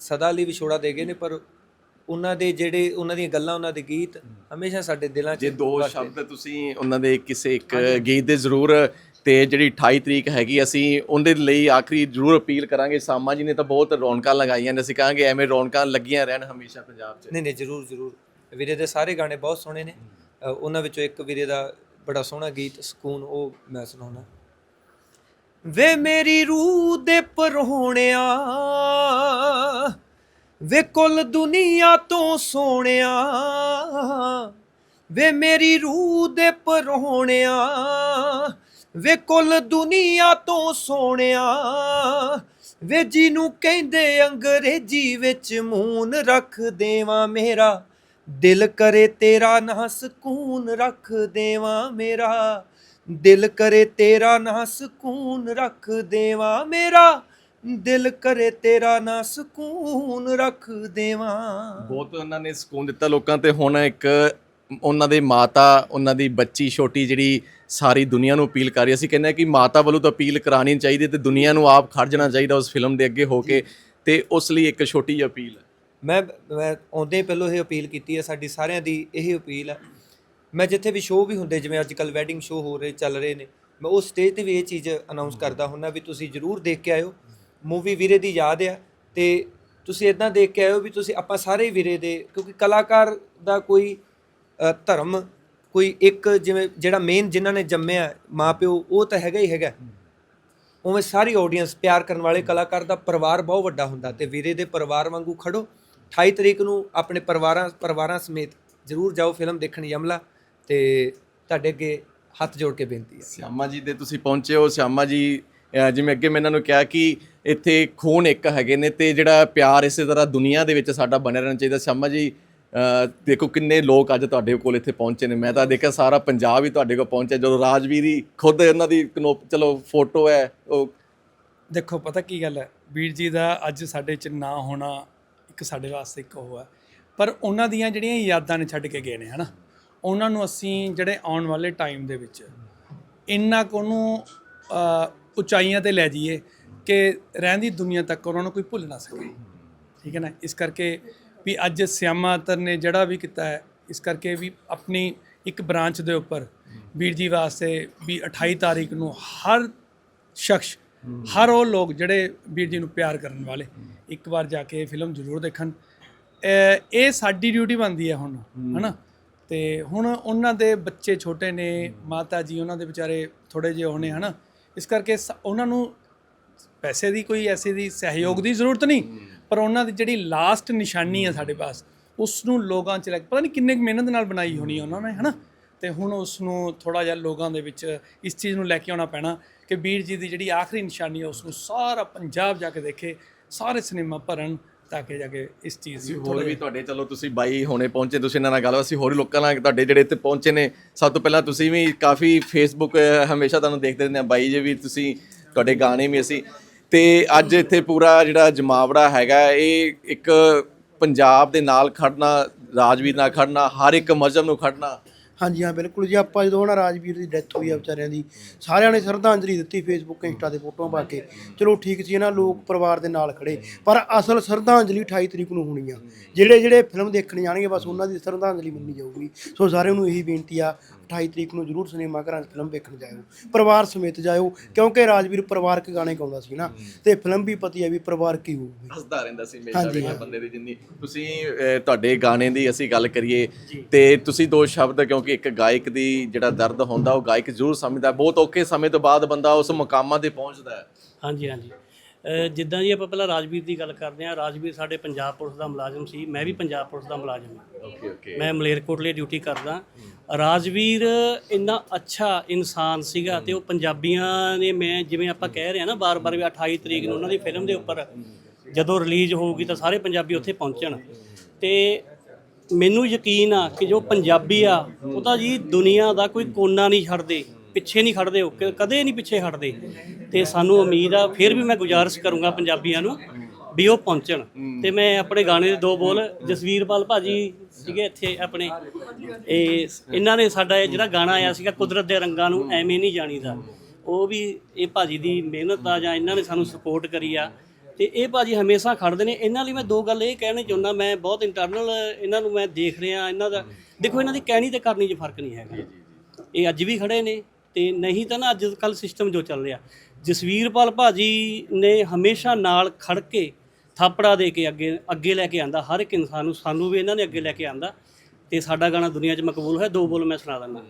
B: ਸਦਾ ਲਈ ਵਿਛੋੜਾ ਦੇ ਗਏ ਨੇ ਪਰ ਉਹਨਾਂ ਦੇ ਜਿਹੜੇ ਉਹਨਾਂ ਦੀਆਂ ਗੱਲਾਂ ਉਹਨਾਂ ਦੇ ਗੀਤ ਹਮੇਸ਼ਾ ਸਾਡੇ ਦਿਲਾਂ 'ਚ
E: ਜੇ ਦੋ ਸ਼ਬਦ ਤੁਸੀਂ ਉਹਨਾਂ ਦੇ ਕਿਸੇ ਇੱਕ ਗੀਤ ਦੇ ਜ਼ਰੂਰ ਤੇ ਜਿਹੜੀ 28 ਤਰੀਕ ਹੈਗੀ ਅਸੀਂ ਉਹਦੇ ਲਈ ਆਖਰੀ ਜ਼ਰੂਰ ਅਪੀਲ ਕਰਾਂਗੇ। ਸਾਮਾ ਜੀ ਨੇ ਤਾਂ ਬਹੁਤ ਰੌਣਕਾਂ ਲਗਾਈਆਂ ਨੇ ਅਸੀਂ ਕਹਾਂਗੇ ਐਵੇਂ ਰੌਣਕਾਂ ਲੱਗੀਆਂ ਰਹਿਣ ਹਮੇਸ਼ਾ ਪੰਜਾਬ 'ਚ।
B: ਨਹੀਂ ਨਹੀਂ ਜਰੂਰ ਜਰੂਰ। ਵੀਰੇ ਦੇ ਸਾਰੇ ਗਾਣੇ ਬਹੁਤ ਸੋਹਣੇ ਨੇ। ਉਹਨਾਂ ਵਿੱਚੋਂ ਇੱਕ ਵੀਰੇ ਦਾ ਬੜਾ ਸੋਹਣਾ ਗੀਤ ਸਕੂਨ, ਉਹ ਮੈਂ ਸੁਣਾਉਣਾ। ਵੇ ਮੇਰੀ ਰੂਹ ਦੇ ਪਰੋਣਿਆ, ਵੇ ਕੁੱਲ ਦੁਨੀਆ ਤੋਂ ਸੋਹਣਿਆ, ਵੇ ਮੇਰੀ ਰੂਹ ਦੇ ਪਰੋਣਿਆ, ਵੇ ਕੁੱਲ ਦੁਨੀਆ ਤੋਂ ਸੋਹਣਿਆ, ਵੇ ਜਿਹਨੂੰ ਕਹਿੰਦੇ ਅੰਗਰੇਜ਼ੀ ਵਿੱਚ ਮੂਨ ਰੱਖ ਦੇਵਾਂ ਮੇਰਾ ਦਿਲ ਕਰੇ ਤੇਰਾ ਨਾ ਸਕੂਨ ਰੱਖ ਦੇਵਾਂ ਮੇਰਾ। ਦਿਲ ਕਰੇ ਤੇਰਾ ਨਾ ਸਕੂਨ ਰੱਖ ਦੇਵਾਂ ਮੇਰਾ। ਦਿਲ ਕਰੇ ਤੇਰਾ ਨਾ ਸਕੂਨ ਰੱਖ ਦੇਵਾਂ।
E: ਬਹੁਤ ਉਹਨਾਂ ਨੇ ਸਕੂਨ ਦਿੱਤਾ ਲੋਕਾਂ ਤੇ। ਹੁਣ ਇੱਕ ਉਹਨਾਂ ਦੇ ਮਾਤਾ ਉਹਨਾਂ ਦੀ ਬੱਚੀ ਛੋਟੀ ਜਿਹੜੀ ਸਾਰੀ ਦੁਨੀਆ ਨੂੰ ਅਪੀਲ ਕਰ ਰਹੀ ਅਸੀਂ ਕਹਿੰਦੇ ਕਿ ਮਾਤਾ ਵੱਲੋਂ ਤਾਂ ਅਪੀਲ ਕਰਾਣੀ ਚਾਹੀਦੀ ਤੇ ਦੁਨੀਆ ਨੂੰ ਆਪ ਖੜ ਜਾਣਾ ਚਾਹੀਦਾ ਉਸ ਫਿਲਮ ਦੇ ਅੱਗੇ ਹੋ ਕੇ। ਤੇ ਉਸ ਲਈ ਇੱਕ ਛੋਟੀ ਜਿਹੀ ਅਪੀਲ ਹੈ।
B: ਮੈਂ ਮੈਂ ਆਉਂਦੇ ਪਹਿਲੋਂ ਇਹ ਅਪੀਲ ਕੀਤੀ ਹੈ, ਸਾਡੀ ਸਾਰਿਆਂ ਦੀ ਇਹ ਅਪੀਲ ਹੈ। ਮੈਂ ਜਿੱਥੇ ਵੀ ਸ਼ੋਅ ਵੀ ਹੁੰਦੇ, ਜਿਵੇਂ ਅੱਜ ਕੱਲ ਵੈਡਿੰਗ ਸ਼ੋਅ ਹੋ ਰਹੇ, ਚੱਲ ਰਹੇ ਨੇ, ਮੈਂ ਉਸ ਸਟੇਜ ਤੇ ਵੀ ਇਹ ਚੀਜ਼ ਅਨਾਉਂਸ ਕਰਦਾ ਹੁੰਨਾ ਵੀ ਤੁਸੀਂ ਜਰੂਰ ਦੇਖ ਕੇ ਆਇਓ। ਮੂਵੀ ਵੀਰੇ ਦੀ ਯਾਦ ਆ ਤੇ ਤੁਸੀਂ ਇਦਾਂ ਦੇਖ ਕੇ ਆਇਓ ਵੀ ਤੁਸੀਂ, ਆਪਾਂ ਸਾਰੇ ਹੀ ਵੀਰੇ ਦੇ, ਕਿਉਂਕਿ ਕਲਾਕਾਰ ਦਾ ਕੋਈ ਧਰਮ, ਕੋਈ ਇੱਕ ਜਿਵੇਂ, ਜਿਹੜਾ ਮੇਨ ਜਿਨ੍ਹਾਂ ਨੇ ਜੰਮਿਆ ਮਾਪਿਓ, ਉਹ ਤਾਂ ਹੈਗਾ ਹੀ ਹੈਗਾ। ਉਵੇਂ ਸਾਰੀ ਆਡੀਅנס ਪਿਆਰ ਕਰਨ ਵਾਲੇ ਕਲਾਕਾਰ ਦਾ ਪਰਿਵਾਰ ਬਹੁਤ ਵੱਡਾ ਹੁੰਦਾ ਤੇ ਵੀਰੇ ਦੇ ਪਰਿਵਾਰ ਵਾਂਗੂ ਖੜੋ। 28 ਤਰੀਕ ਨੂੰ ਆਪਣੇ ਪਰਿਵਾਰਾਂ ਪਰਿਵਾਰਾਂ ਸਮੇਤ ਜਰੂਰ ਜਾਓ ਫਿਲਮ ਦੇਖਣ ਯਮਲਾ ਤੇ ਤੁਹਾਡੇ ਅੱਗੇ ਹੱਥ ਜੋੜ ਕੇ ਬੇਨਤੀ ਹੈ।
E: ਸਿਆਮਾ ਜੀ ਦੇ ਤੁਸੀਂ ਪਹੁੰਚੇ ਹੋ ਸਿਆਮਾ ਜੀ ਜਿਵੇਂ ਅੱਗੇ ਮੈਂ ਇਹਨਾਂ ਨੂੰ ਕਿਹਾ ਕਿ ਇੱਥੇ ਖੂਨ ਇੱਕ ਹੈਗੇ ਨੇ ਤੇ ਜਿਹੜਾ ਪਿਆਰ ਇਸੇ ਤਰ੍ਹਾਂ ਦੁਨੀਆ ਦੇ ਵਿੱਚ ਸਾਡਾ ਬਣਿਆ ਰਹਿਣਾ ਚਾਹੀਦਾ। ਸਿਆਮਾ ਜੀ ਦੇਖੋ ਕਿੰਨੇ ਲੋਕ ਅੱਜ ਤੁਹਾਡੇ ਕੋਲ ਇੱਥੇ ਪਹੁੰਚੇ ਨੇ। ਮੈਂ ਤਾਂ ਦੇਖਿਆ ਸਾਰਾ ਪੰਜਾਬ ਹੀ ਤੁਹਾਡੇ ਕੋਲ ਪਹੁੰਚਿਆ। ਜਦੋਂ ਰਾਜਵੀਰੀ ਖੁਦ ਇਹਨਾਂ ਦੀ ਕਨੋ- ਚਲੋ ਫੋਟੋ ਹੈ ਉਹ
A: ਦੇਖੋ ਪਤਾ ਕੀ ਗੱਲ ਹੈ? ਵੀਰ ਜੀ ਦਾ ਅੱਜ ਸਾਡੇ ਚ ਨਾ ਹੋਣਾ ਇੱਕ ਸਾਡੇ ਵਾਸਤੇ ਇੱਕ ਉਹ ਹੈ। ਪਰ ਉਹਨਾਂ ਦੀਆਂ ਜਿਹੜੀਆਂ ਯਾਦਾਂ ਨੇ ਛੱਡ ਕੇ ਗਏ ਨੇ, ਹਨਾ? ਉਹਨਾਂ ਨੂੰ ਅਸੀਂ ਜਿਹੜੇ ਆਉਣ ਵਾਲੇ ਟਾਈਮ ਦੇ ਵਿੱਚ ਇੰਨਾ ਕੁ ਉਹਨੂੰ ਉਚਾਈਆਂ ਤੇ ਲੈ ਜਾਈਏ ਕਿ ਰਹਿੰਦੀ ਦੁਨੀਆ ਤੱਕ ਉਹਨਾਂ ਨੂੰ ਕੋਈ ਭੁੱਲ ਨਾ ਸਕੇ। ਠੀਕ ਹੈ ਨਾ? ਇਸ ਕਰਕੇ ਵੀ ਅੱਜ ਸਿਆਮਾਤਰ ਨੇ ਜਿਹੜਾ ਵੀ ਕੀਤਾ ਹੈ, ਇਸ ਕਰਕੇ ਵੀ ਆਪਣੀ ਇੱਕ ਬ੍ਰਾਂਚ ਦੇ ਉੱਪਰ ਵੀਰ ਜੀ ਵਾਸਤੇ ਵੀ 28 ਤਾਰੀਖ ਨੂੰ ਹਰ ਸ਼ਖਸ ਹਰ ਉਹ ਲੋਕ ਜਿਹੜੇ ਵੀਰ ਜੀ ਨੂੰ ਪਿਆਰ ਕਰਨ ਵਾਲੇ, ਇੱਕ ਵਾਰ ਜਾ ਕੇ ਫਿਲਮ ਜ਼ਰੂਰ ਦੇਖਣ। ਇਹ ਸਾਡੀ ਡਿਊਟੀ ਬਣਦੀ ਹੈ ਹੁਣ, ਹਨਾ? ਤੇ ਹੁਣ ਉਹਨਾਂ ਦੇ ਬੱਚੇ ਛੋਟੇ ਨੇ, ਮਾਤਾ ਜੀ, ਉਹਨਾਂ ਦੇ ਵਿਚਾਰੇ ਥੋੜੇ ਜਿਹੇ ਹੋਣੇ, ਹਨਾ? ਇਸ ਕਰਕੇ ਸ- ਉਹਨਾਂ ਨੂੰ ਪੈਸੇ ਦੀ ਕੋਈ ਐਸੇ ਦੀ ਸਹਿਯੋਗ ਦੀ ਜ਼ਰੂਰਤ ਨਹੀਂ, ਪਰ ਉਹਨਾਂ ਦੀ ਜਿਹੜੀ ਲਾਸਟ ਨਿਸ਼ਾਨੀ ਹੈ ਸਾਡੇ ਪਾਸ ਉਸ ਨੂੰ ਲੋਕਾਂ 'ਚ ਲੈ ਕੇ, ਪਤਾ ਨਹੀਂ ਕਿੰਨੇ ਕੁ ਮਿਹਨਤ ਨਾਲ ਬਣਾਈ ਹੋਣੀ ਉਹਨਾਂ ਨੇ, ਹਨਾ? ਤੇ ਹੁਣ ਉਸ ਨੂੰ ਥੋੜਾ ਜਿਹਾ ਲੋਕਾਂ ਦੇ ਵਿੱਚ ਇਸ ਚੀਜ਼ ਨੂੰ ਲੈ ਕੇ ਆਉਣਾ ਪੈਣਾ। ਕਿ ਵੀਰ ਜੀ ਦੀ ਜਿਹੜੀ ਆਖਰੀ ਨਿਸ਼ਾਨੀ ਹੈ ਉਸ ਨੂੰ ਸਾਰਾ ਪੰਜਾਬ ਜਾ ਕੇ ਦੇਖੇ ਸਾਰੇ ਸਿਨੇਮਾ ਭਰਨ ਤਾਂ ਕਿ ਜਾ ਕੇ ਇਸ ਚੀਜ਼ ਦੀ
E: ਹੋਰ ਵੀ ਤੁਹਾਡੇ ਚਲੋ ਤੁਸੀਂ ਬਾਈ ਹੋਣੇ ਪਹੁੰਚੇ ਤੁਸੀਂ ਇਹਨਾਂ ਨਾਲ ਗੱਲ ਅਸੀਂ ਹੋਰ ਲੋਕਾਂ ਨਾਲ ਤੁਹਾਡੇ ਜਿਹੜੇ ਇੱਥੇ ਪਹੁੰਚੇ ਨੇ ਸਭ ਤੋਂ ਪਹਿਲਾਂ ਤੁਸੀਂ ਵੀ ਕਾਫੀ ਫੇਸਬੁੱਕ ਹਮੇਸ਼ਾ ਤੁਹਾਨੂੰ ਦੇਖਦੇ ਰਹਿੰਦੇ ਆ ਬਾਈ ਜੀ ਵੀ ਤੁਸੀਂ ਤੁਹਾਡੇ ਗਾਣੇ ਵੀ ਅਸੀਂ ਤੇ ਅੱਜ ਇੱਥੇ ਪੂਰਾ ਜਿਹੜਾ ਜਮਾਵੜਾ ਹੈਗਾ ਇਹ ਇੱਕ ਪੰਜਾਬ ਦੇ ਨਾਲ ਖੜਨਾ ਰਾਜਵੀਰ ਨਾਲ ਖੜਨਾ ਹਰ ਇੱਕ ਮਜ਼ਹਬ ਨੂੰ ਖੜਨਾ
C: ਹਾਂਜੀ, ਹਾਂ, ਬਿਲਕੁਲ ਜੀ। ਆਪਾਂ ਜਦੋਂ ਉਹਨਾਂ ਰਾਜਵੀਰ ਦੀ ਡੈਥ ਹੋਈ ਆ ਵਿਚਾਰਿਆਂ ਦੀ, ਸਾਰਿਆਂ ਨੇ ਸ਼ਰਧਾਂਜਲੀ ਦਿੱਤੀ ਫੇਸਬੁੱਕ ਇੰਸਟਾ ਤੇ ਫੋਟੋਆਂ ਪਾ ਕੇ। ਚਲੋ ਠੀਕ ਸੀ ਇਹਨਾਂ ਲੋਕ ਪਰਿਵਾਰ ਦੇ ਨਾਲ ਖੜੇ। ਪਰ ਅਸਲ ਸ਼ਰਧਾਂਜਲੀ 28 ਤਰੀਕ ਨੂੰ ਹੋਣੀ ਆ। ਜਿਹੜੇ ਜਿਹੜੇ ਫਿਲਮ ਦੇਖਣ ਜਾਣਗੇ, ਬਸ ਉਹਨਾਂ ਦੀ ਸ਼ਰਧਾਂਜਲੀ ਮੰਨੀ ਜਾਊਗੀ। ਸੋ ਸਾਰਿਆਂ ਨੂੰ ਇਹੀ ਬੇਨਤੀ ਆ 28 ਤਰੀਕ ਨੂੰ ਜਰੂਰ ਸਿਨੇਮਾ ਘਰਾਂ 'ਚ ਫਿਲਮ ਵੇਖਣ ਜਾਇਓ। ਪਰਿਵਾਰ ਸਮੇਤ ਜਾਇਓ ਕਿਉਂਕਿ ਰਾਜਵੀਰ ਪਰਿਵਾਰਕ ਗਾਣੇ ਗਾਉਂਦਾ ਸੀ ਨਾ ਤੇ ਫਿਲਮ ਵੀ ਪਤੀ ਆ ਵੀ ਪਰਿਵਾਰਕ ਹੀ ਹੋਊਗੀ
E: ਹੱਸਦਾ ਰਹਿੰਦਾ ਸੀ ਹਮੇਸ਼ਾ ਵੀ
C: ਹਾਂ।
E: ਬੰਦੇ ਦੀ ਜਿੰਨੀ ਤੁਸੀਂ ਅਹ, ਤੁਹਾਡੇ ਗਾਣੇ ਦੀ ਅਸੀਂ ਗੱਲ ਕਰੀਏ ਤੇ ਤੁਸੀਂ ਦੋ ਸ਼ਬਦ ਕਿਉਂਕਿ ਇੱਕ ਗਾਇਕ ਦੀ ਜਿਹੜਾ ਦਰਦ ਹੁੰਦਾ ਉਹ ਗਾਇਕ ਜ਼ਰੂਰ ਸਮਝਦਾ ਬਹੁਤ ਔਖੇ ਸਮੇਂ ਤੋਂ ਬਾਅਦ ਬੰਦਾ ਉਸ ਮੁਕਾਮਾਂ ਤੇ ਪਹੁੰਚਦਾ ਹੈ।
F: ਹਾਂਜੀ ਹਾਂਜੀ। ਜਿੱਦਾਂ ਜੀ ਆਪਾਂ ਪਹਿਲਾਂ ਰਾਜਵੀਰ ਦੀ ਗੱਲ ਕਰਦੇ ਹਾਂ ਰਾਜਵੀਰ ਸਾਡੇ ਪੰਜਾਬ ਪੁਲਿਸ ਦਾ ਮੁਲਾਜ਼ਮ ਸੀ ਮੈਂ ਵੀ ਪੰਜਾਬ ਪੁਲਿਸ ਦਾ ਮੁਲਾਜ਼ਮ ਹਾਂ।
E: ਓਕੇ ਓਕੇ
F: ਮੈਂ ਮਲੇਰਕੋਟਲੇ ਡਿਊਟੀ ਕਰਦਾ। ਰਾਜਵੀਰ ਇੰਨਾ ਅੱਛਾ ਇਨਸਾਨ ਸੀਗਾ ਤੇ ਉਹ ਪੰਜਾਬੀਆਂ ਨੇ ਮੈਂ ਜਿਵੇਂ ਆਪਾਂ ਕਹਿ ਰਹੇ ਹਾਂ ਨਾ ਬਾਰ-ਬਾਰ ਵੀ 28 ਤਰੀਕ ਨੂੰ ਉਹਨਾਂ ਦੀ ਫਿਲਮ ਦੇ ਉੱਪਰ ਜਦੋਂ ਰਿਲੀਜ਼ ਹੋਊਗੀ ਤਾਂ ਸਾਰੇ ਪੰਜਾਬੀ ਉੱਥੇ ਪਹੁੰਚਣ। ਤੇ ਮੈਨੂੰ ਯਕੀਨ ਆ ਕਿ ਜੋ ਪੰਜਾਬੀ ਆ ਉਹ ਤਾਂ ਜੀ ਦੁਨੀਆ ਦਾ ਕੋਈ ਕੋਨਾ ਨਹੀਂ ਛੱਡਦੇ। ਪਿੱਛੇ ਨਹੀਂ ਖੜਦੇ ਉਹ ਕ- ਕਦੇ ਨਹੀਂ ਪਿੱਛੇ ਹਟਦੇ। ਤੇ ਸਾਨੂੰ ਉਮੀਦ ਆ ਫਿਰ ਵੀ ਮੈਂ ਗੁਜ਼ਾਰਿਸ਼ ਕਰੂੰਗਾ ਪੰਜਾਬੀਆਂ ਨੂੰ ਵੀ ਉਹ ਪਹੁੰਚਣ। ਤੇ ਮੈਂ ਆਪਣੇ ਗਾਣੇ ਦੇ ਦੋ ਬੋਲ ਜਸਵੀਰਪਾਲ ਭਾਜੀ ਸੀਗੇ ਇੱਥੇ ਆਪਣੇ। ਇਹ ਇਹਨਾਂ ਨੇ ਸਾਡਾ ਇਹ ਜਿਹੜਾ ਗਾਣਾ ਆਇਆ ਸੀਗਾ ਕੁਦਰਤ ਦੇ ਰੰਗਾਂ ਨੂੰ ਐਵੇਂ ਨਹੀਂ ਜਾਣੀਦਾ। ਉਹ ਵੀ ਇਹ ਭਾਜੀ ਦੀ ਮਿਹਨਤ ਆ ਜਾਂ ਇਹਨਾਂ ਨੇ ਸਾਨੂੰ ਸਪੋਰਟ ਕਰੀ ਆ। ਤੇ ਇਹ ਭਾਜੀ ਹਮੇਸ਼ਾ ਖੜਦੇ ਨੇ। ਇਹਨਾਂ ਲਈ ਮੈਂ ਦੋ ਗੱਲ ਇਹ ਕਹਿਣੀ ਚਾਹੁੰਦਾ ਮੈਂ ਬਹੁਤ ਇੰਟਰਨਲ ਇਹਨਾਂ ਨੂੰ ਮੈਂ ਦੇਖ ਰਿਹਾ ਇਹਨਾਂ ਦਾ ਦੇਖੋ ਇਹਨਾਂ ਦੀ ਕਹਿਣੀ ਤੇ ਕਰਨੀ 'ਚ ਫ਼ਰਕ ਨਹੀਂ ਹੈਗਾ। ਇਹ ਅੱਜ ਵੀ ਖੜੇ ਨੇ। ਤੇ ਨਹੀਂ ਤਾਂ ਨਾ ਅੱਜ ਕੱਲ ਸਿਸਟਮ ਜੋ ਚੱਲ ਰਿਹਾ। ਜਸਵੀਰਪਾਲ ਭਾਜੀ ਨੇ ਹਮੇਸ਼ਾ ਨਾਲ ਖੜ ਕੇ ਥਾਪੜਾ ਦੇ ਕੇ ਅੱਗੇ ਅੱਗੇ ਲੈ ਕੇ ਆਂਦਾ, ਹਰ ਇੱਕ ਇਨਸਾਨ ਨੂੰ, ਸਾਨੂੰ ਵੀ ਇਹਨਾਂ ਨੇ ਅੱਗੇ ਲੈ ਕੇ ਆਂਦਾ ਤੇ ਸਾਡਾ ਗਾਣਾ ਦੁਨੀਆ 'ਚ ਮਕਬੂਲ ਹੋਇਆ, ਦੋ ਬੋਲ ਮੈਂ ਸੁਣਾ ਦਿੰਦਾ।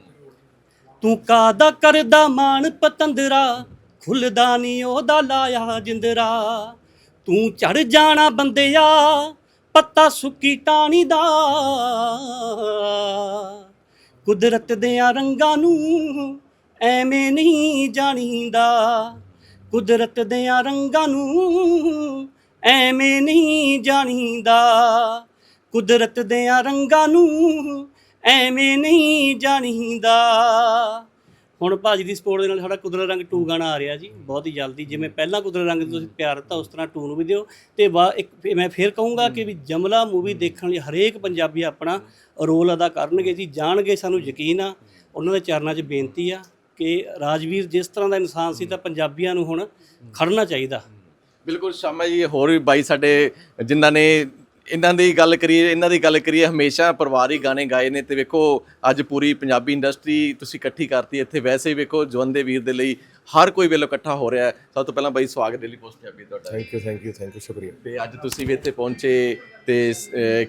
F: ਤੂੰ ਕਾਦਾ ਕਰਦਾ ਮਾਣ ਪਤੰਦਰਾ, ਖੁੱਲਦਾ ਨਹੀਂ ਉਹਦਾ ਲਾਇਆ ਜਿੰਦਰਾ। ਤੂੰ ਚੜ ਜਾਣਾ ਬੰਦਿਆ, ਪੱਤਾ ਸੁੱਕੀ ਟਾਣੀ ਦਾ। ਕੁਦਰਤ ਦੇ ਰੰਗਾਂ ਨੂੰ ਐਵੇਂ ਨਹੀਂ ਜਾਣੀਦਾ। ਕੁਦਰਤ ਦੇ ਰੰਗਾਂ ਨੂੰ ਐਵੇਂ ਨਹੀਂ ਜਾਣੀਦਾ। ਕੁਦਰਤ ਦੇ ਰੰਗਾਂ ਨੂੰ ਐਵੇਂ ਨਹੀਂ ਜਾਣੀਦਾ। ਹੁਣ ਭਾਜੀ ਦੀ ਸਪੋਰਟ ਦੇ ਨਾਲ ਸਾਡਾ ਕੁਦਰਤ ਰੰਗ 2 ਗਾਣਾ ਆ ਰਿਹਾ ਜੀ, ਬਹੁਤ ਹੀ ਜਲਦੀ। ਜਿਵੇਂ ਪਹਿਲਾਂ ਕੁਦਰਤ ਰੰਗ 'ਚ ਤੁਸੀਂ ਪਿਆਰ ਦਿੱਤਾ, ਉਸ ਤਰ੍ਹਾਂ 2 ਨੂੰ ਵੀ ਦਿਓ। ਤੇ ਵਾ ਇੱਕ ਮੈਂ ਫੇਰ ਕਹੂੰਗਾ ਕਿ ਵੀ ਜਮਲਾ ਮੂਵੀ ਦੇਖਣ ਲਈ ਹਰੇਕ ਪੰਜਾਬੀ ਆਪਣਾ ਰੋਲ ਅਦਾ ਕਰਨਗੇ ਜੀ, ਜਾਣਗੇ ਸਾਨੂੰ ਯਕੀਨ ਆ। ਉਹਨਾਂ ਦੇ ਚਰਨਾਂ 'ਚ ਬੇਨਤੀ ਆ। ਕਿ ਰਾਜਵੀਰ ਜਿਸ ਤਰ੍ਹਾਂ ਦਾ ਇਨਸਾਨ ਸੀ ਤਾਂ ਪੰਜਾਬੀਆਂ ਨੂੰ ਹੁਣ ਖੜਨਾ ਚਾਹੀਦਾ।
E: ਬਿਲਕੁਲ ਸ਼ਾਮਾ ਜੀ ਹੋਰ ਵੀ ਬਾਈ ਸਾਡੇ ਜਿਨ੍ਹਾਂ ਨੇ ਇਹਨਾਂ ਦੀ ਗੱਲ ਕਰੀਏ ਇਹਨਾਂ ਦੀ ਗੱਲ ਕਰੀਏ ਹਮੇਸ਼ਾ ਪਰਿਵਾਰਿਕ ਗਾਣੇ ਗਾਏ ਨੇ ਤੇ ਵੇਖੋ ਅੱਜ ਪੂਰੀ ਪੰਜਾਬੀ ਇੰਡਸਟਰੀ ਤੁਸੀਂ ਇਕੱਠੀ ਕਰਤੀ ਇੱਥੇ ਵੈਸੇ ਹੀ ਵੇਖੋ ਜਵੰਦੇ ਵੀਰ ਦੇ ਲਈ ਹਰ ਕੋਈ ਵੇਲੇ ਇਕੱਠਾ ਹੋ ਰਿਹਾ ਹੈ। ਸਭ ਤੋਂ ਪਹਿਲਾਂ ਬਾਈ ਸਵਾਗਤ ਡੇਲੀ ਪੋਸਟ ਪੰਜਾਬੀ ਤੁਹਾਡਾ।
D: Thank you thank you thank you ਸ਼ੁਕਰੀਆ।
E: ਤੇ ਅੱਜ ਤੁਸੀਂ ਵੀ ਇੱਥੇ ਪਹੁੰਚੇ ਤੇ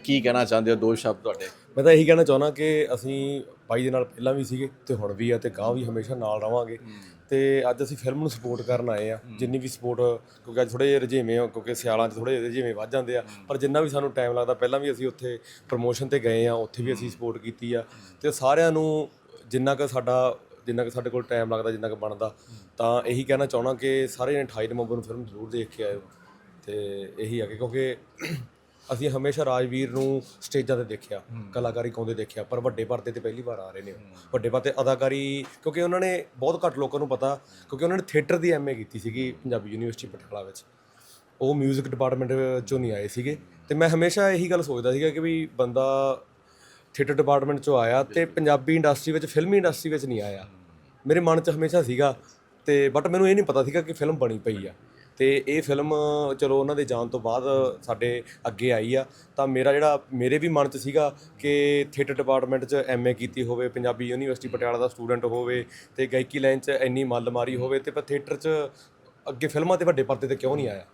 E: ਕੀ ਕਹਿਣਾ ਚਾਹੁੰਦੇ ਹੋ ਦੋ ਸ਼ਬਦ ਤੁਹਾਡੇ?
D: ਮੈਂ ਤਾਂ ਇਹੀ ਕਹਿਣਾ ਚਾਹੁੰਦਾ ਕਿ ਅਸੀਂ ਬਾਈ ਦੇ ਨਾਲ ਪਹਿਲਾਂ ਵੀ ਸੀਗੇ ਤੇ ਹੁਣ ਵੀ ਆ ਤੇ ਗਾਂ ਵੀ ਹਮੇਸ਼ਾ ਨਾਲ ਰਵਾਂਗੇ। ਤੇ ਅੱਜ ਅਸੀਂ ਫਿਲਮ ਨੂੰ ਸਪੋਰਟ ਕਰਨ ਆਏ ਆ। ਜਿੰਨੀ ਵੀ ਸਪੋਰਟ ਕਿਉਂਕਿ ਅੱਜ ਥੋੜੇ ਜਿਹੇ ਰਜੇਵੇਂ ਆ ਕਿਉਂਕਿ ਸਿਆਲਾਂ 'ਚ ਥੋੜੇ ਜਿਹੇ ਰਜੇਵੇਂ ਵੱਧ ਜਾਂਦੇ ਆ। ਪਰ ਜਿੰਨਾ ਵੀ ਸਾਨੂੰ ਟਾਈਮ ਲੱਗਦਾ ਪਹਿਲਾਂ ਵੀ ਅਸੀਂ ਉੱਥੇ ਪ੍ਰਮੋਸ਼ਨ ਤੇ ਗਏ ਆ ਉੱਥੇ ਵੀ ਅਸੀਂ ਸਪੋਰਟ ਕੀਤੀ ਆ। ਤੇ ਸਾਰਿਆਂ ਨੂੰ ਜਿੰਨਾ ਕੁ ਸਾਡਾ ਜਿੰਨਾ ਕੁ ਸਾਡੇ ਕੋਲ ਟਾਈਮ ਲੱਗਦਾ ਜਿੰਨਾ ਕੁ ਬਣਦਾ ਤਾਂ ਇਹੀ ਕਹਿਣਾ ਚਾਹੁੰਦਾ ਕਿ ਸਾਰੇ ਜਣੇ 28 ਨਵੰਬਰ ਨੂੰ ਫਿਲਮ ਜ਼ਰੂਰ ਦੇਖ ਕੇ ਆਇਓ। ਤੇ ਇਹੀ ਆ ਕਿ ਕਿਉਂਕਿ ਅਸੀਂ ਹਮੇਸ਼ਾ ਰਾਜਵੀਰ ਨੂੰ ਸਟੇਜਾਂ ਤੇ ਦੇਖਿਆ ਕਲਾਕਾਰੀ ਗਾਉਂਦੇ ਦੇਖਿਆ ਪਰ ਵੱਡੇ ਪਰਦੇ ਤੇ ਪਹਿਲੀ ਵਾਰ ਆ ਰਹੇ ਨੇ। ਵੱਡੇ ਪਰਦੇ ਅਦਾਕਾਰੀ ਕਿਉਂਕਿ ਉਹਨਾਂ ਨੇ ਬਹੁਤ ਘੱਟ ਲੋਕਾਂ ਨੂੰ ਪਤਾ ਕਿਉਂਕਿ ਉਹਨਾਂ ਨੇ ਥੀਏਟਰ ਦੀ ਐਮਏ ਕੀਤੀ ਸੀਗੀ ਪੰਜਾਬੀ ਯੂਨੀਵਰਸਿਟੀ ਪਟਿਆਲਾ ਵਿੱਚ। ਉਹ 뮤직 ਡਿਪਾਰਟਮੈਂਟ ਚੋਂ ਨਹੀਂ ਆਏ ਸੀਗੇ। ਤੇ ਮੈਂ ਹਮੇਸ਼ਾ ਇਹੀ ਗੱਲ ਸੋਚਦਾ ਸੀਗਾ ਕਿ ਵੀ ਬੰਦਾ ਥੀਏਟਰ ਡਿਪਾਰਟਮੈਂਟ ਚੋਂ ਆਇਆ ਤੇ ਪੰਜਾਬੀ ਇੰਡਸਟਰੀ ਵਿੱਚ ਫਿਲਮੀ ਇੰਡਸਟਰੀ ਵਿੱਚ ਨਹੀਂ ਆਇਆ। ਮੇਰੇ ਮਨ 'ਚ ਹਮੇਸ਼ਾ ਸੀਗਾ ਤੇ ਬਟ ਮੈਨੂੰ ਇਹ ਨਹੀਂ ਪਤਾ ਸੀਗਾ ਕਿ ਫਿਲਮ ਬਣੀ ਪਈ ਆ। ਤੇ ਇਹ ਫਿਲਮ ਚਲੋ ਉਹਨਾਂ ਦੇ ਜਾਣ ਤੋਂ ਬਾਅਦ ਸਾਡੇ ਅੱਗੇ ਆਈ ਆ। ਤਾਂ ਮੇਰਾ ਜਿਹੜਾ, ਮੇਰੇ ਵੀ ਮਨ 'ਚ ਸੀਗਾ ਕਿ ਥੀਏਟਰ ਡਿਪਾਰਟਮੈਂਟ 'ਚ ਐਮਏ ਕੀਤੀ ਹੋਵੇ, ਪੰਜਾਬੀ ਯੂਨੀਵਰਸਿਟੀ ਪਟਿਆਲਾ ਦਾ ਸਟੂਡੈਂਟ ਹੋਵੇ ਤੇ ਗਾਇਕੀ ਲਾਈਨ 'ਚ ਇੰਨੀ ਮੱਲ ਮਾਰੀ ਹੋਵੇ ਤੇ ਪਰ ਥੀਏਟਰ 'ਚ ਅੱਗੇ ਫਿਲਮਾਂ ਤੇ ਵੱਡੇ ਪਰਦੇ ਤੇ ਕਿਉਂ ਨਹੀਂ ਆਇਆ?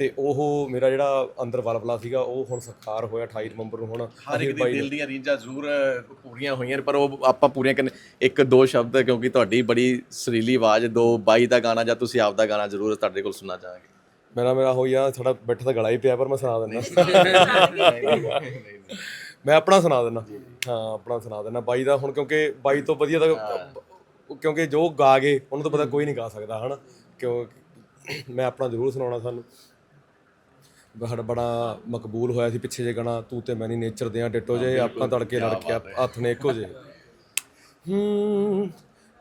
D: ਤੇ ਉਹ ਮੇਰਾ ਜਿਹੜਾ ਅੰਦਰ ਵਲਵਲਾ ਸੀਗਾ ਉਹ ਹੁਣ ਸਤਿਕਾਰ ਹੋਇਆ 28 ਨਵੰਬਰ ਨੂੰ ਹੁਣ।
E: ਹਰ ਇੱਕ ਦੀ ਦਿਲ ਦੀਆਂ ਰੀਝਾਂ ਜ਼ਰੂਰ ਪੂਰੀਆਂ ਹੋਈਆਂ ਨੇ, ਪਰ ਉਹ ਆਪਾਂ ਪੂਰੀਆਂ ਕਰਨ ਇੱਕ ਦੋ ਸ਼ਬਦ ਕਿਉਂਕਿ ਤੁਹਾਡੀ ਬੜੀ ਸੁਰੀਲੀ ਆਵਾਜ਼ ਦੋ ਬਾਈ ਦਾ ਗਾਣਾ ਜਾਂ ਤੁਸੀਂ ਆਪ ਦਾ ਗਾਣਾ ਜ਼ਰੂਰ ਤੁਹਾਡੇ ਕੋਲ ਸੁਣਨਾ ਚਾਹਾਂਗੇ।
D: ਮੇਰਾ ਮੇਰਾ ਹੋਈ ਆ ਸਾਡਾ ਬੈਠਾ ਤਾਂ ਗਲਾ ਹੀ ਪਿਆ ਪਰ ਮੈਂ ਸੁਣਾ ਦਿੰਦਾ। ਮੈਂ ਆਪਣਾ ਸੁਣਾ ਦਿੰਦਾ। ਹਾਂ ਆਪਣਾ ਸੁਣਾ ਦਿੰਦਾ। ਬਾਈ ਦਾ ਹੁਣ ਕਿਉਂਕਿ ਬਾਈ ਤੋਂ ਵਧੀਆ ਤਾਂ ਕਿਉਂਕਿ ਜੋ ਗਾ ਗਏ ਉਹਨੂੰ ਤਾਂ ਪਤਾ ਕੋਈ ਨਹੀਂ ਗਾ ਸਕਦਾ ਹਨਾ? ਕਿਉਂ ਮੈਂ ਆਪਣਾ ਜ਼ਰੂਰ ਸੁਣਾਉਣਾ ਸਾਨੂੰ। ਬੜਾ ਬੜਾ ਮਕਬੂਲ ਹੋਇਆ ਸੀ ਪਿੱਛੇ ਜੇ ਗਾਣਾ ਤੂੰ ਤੇ ਮੈਂ ਨਹੀਂ ਨੇਚਰ ਦੇ ਆ ਡਿੱਟੋ ਜੇ ਆਪਾਂ ਤੜਕੇ ਲੜਕੇ ਹੱਥ ਨੇ ਇੱਕੋ ਜੇ ਹੂੰ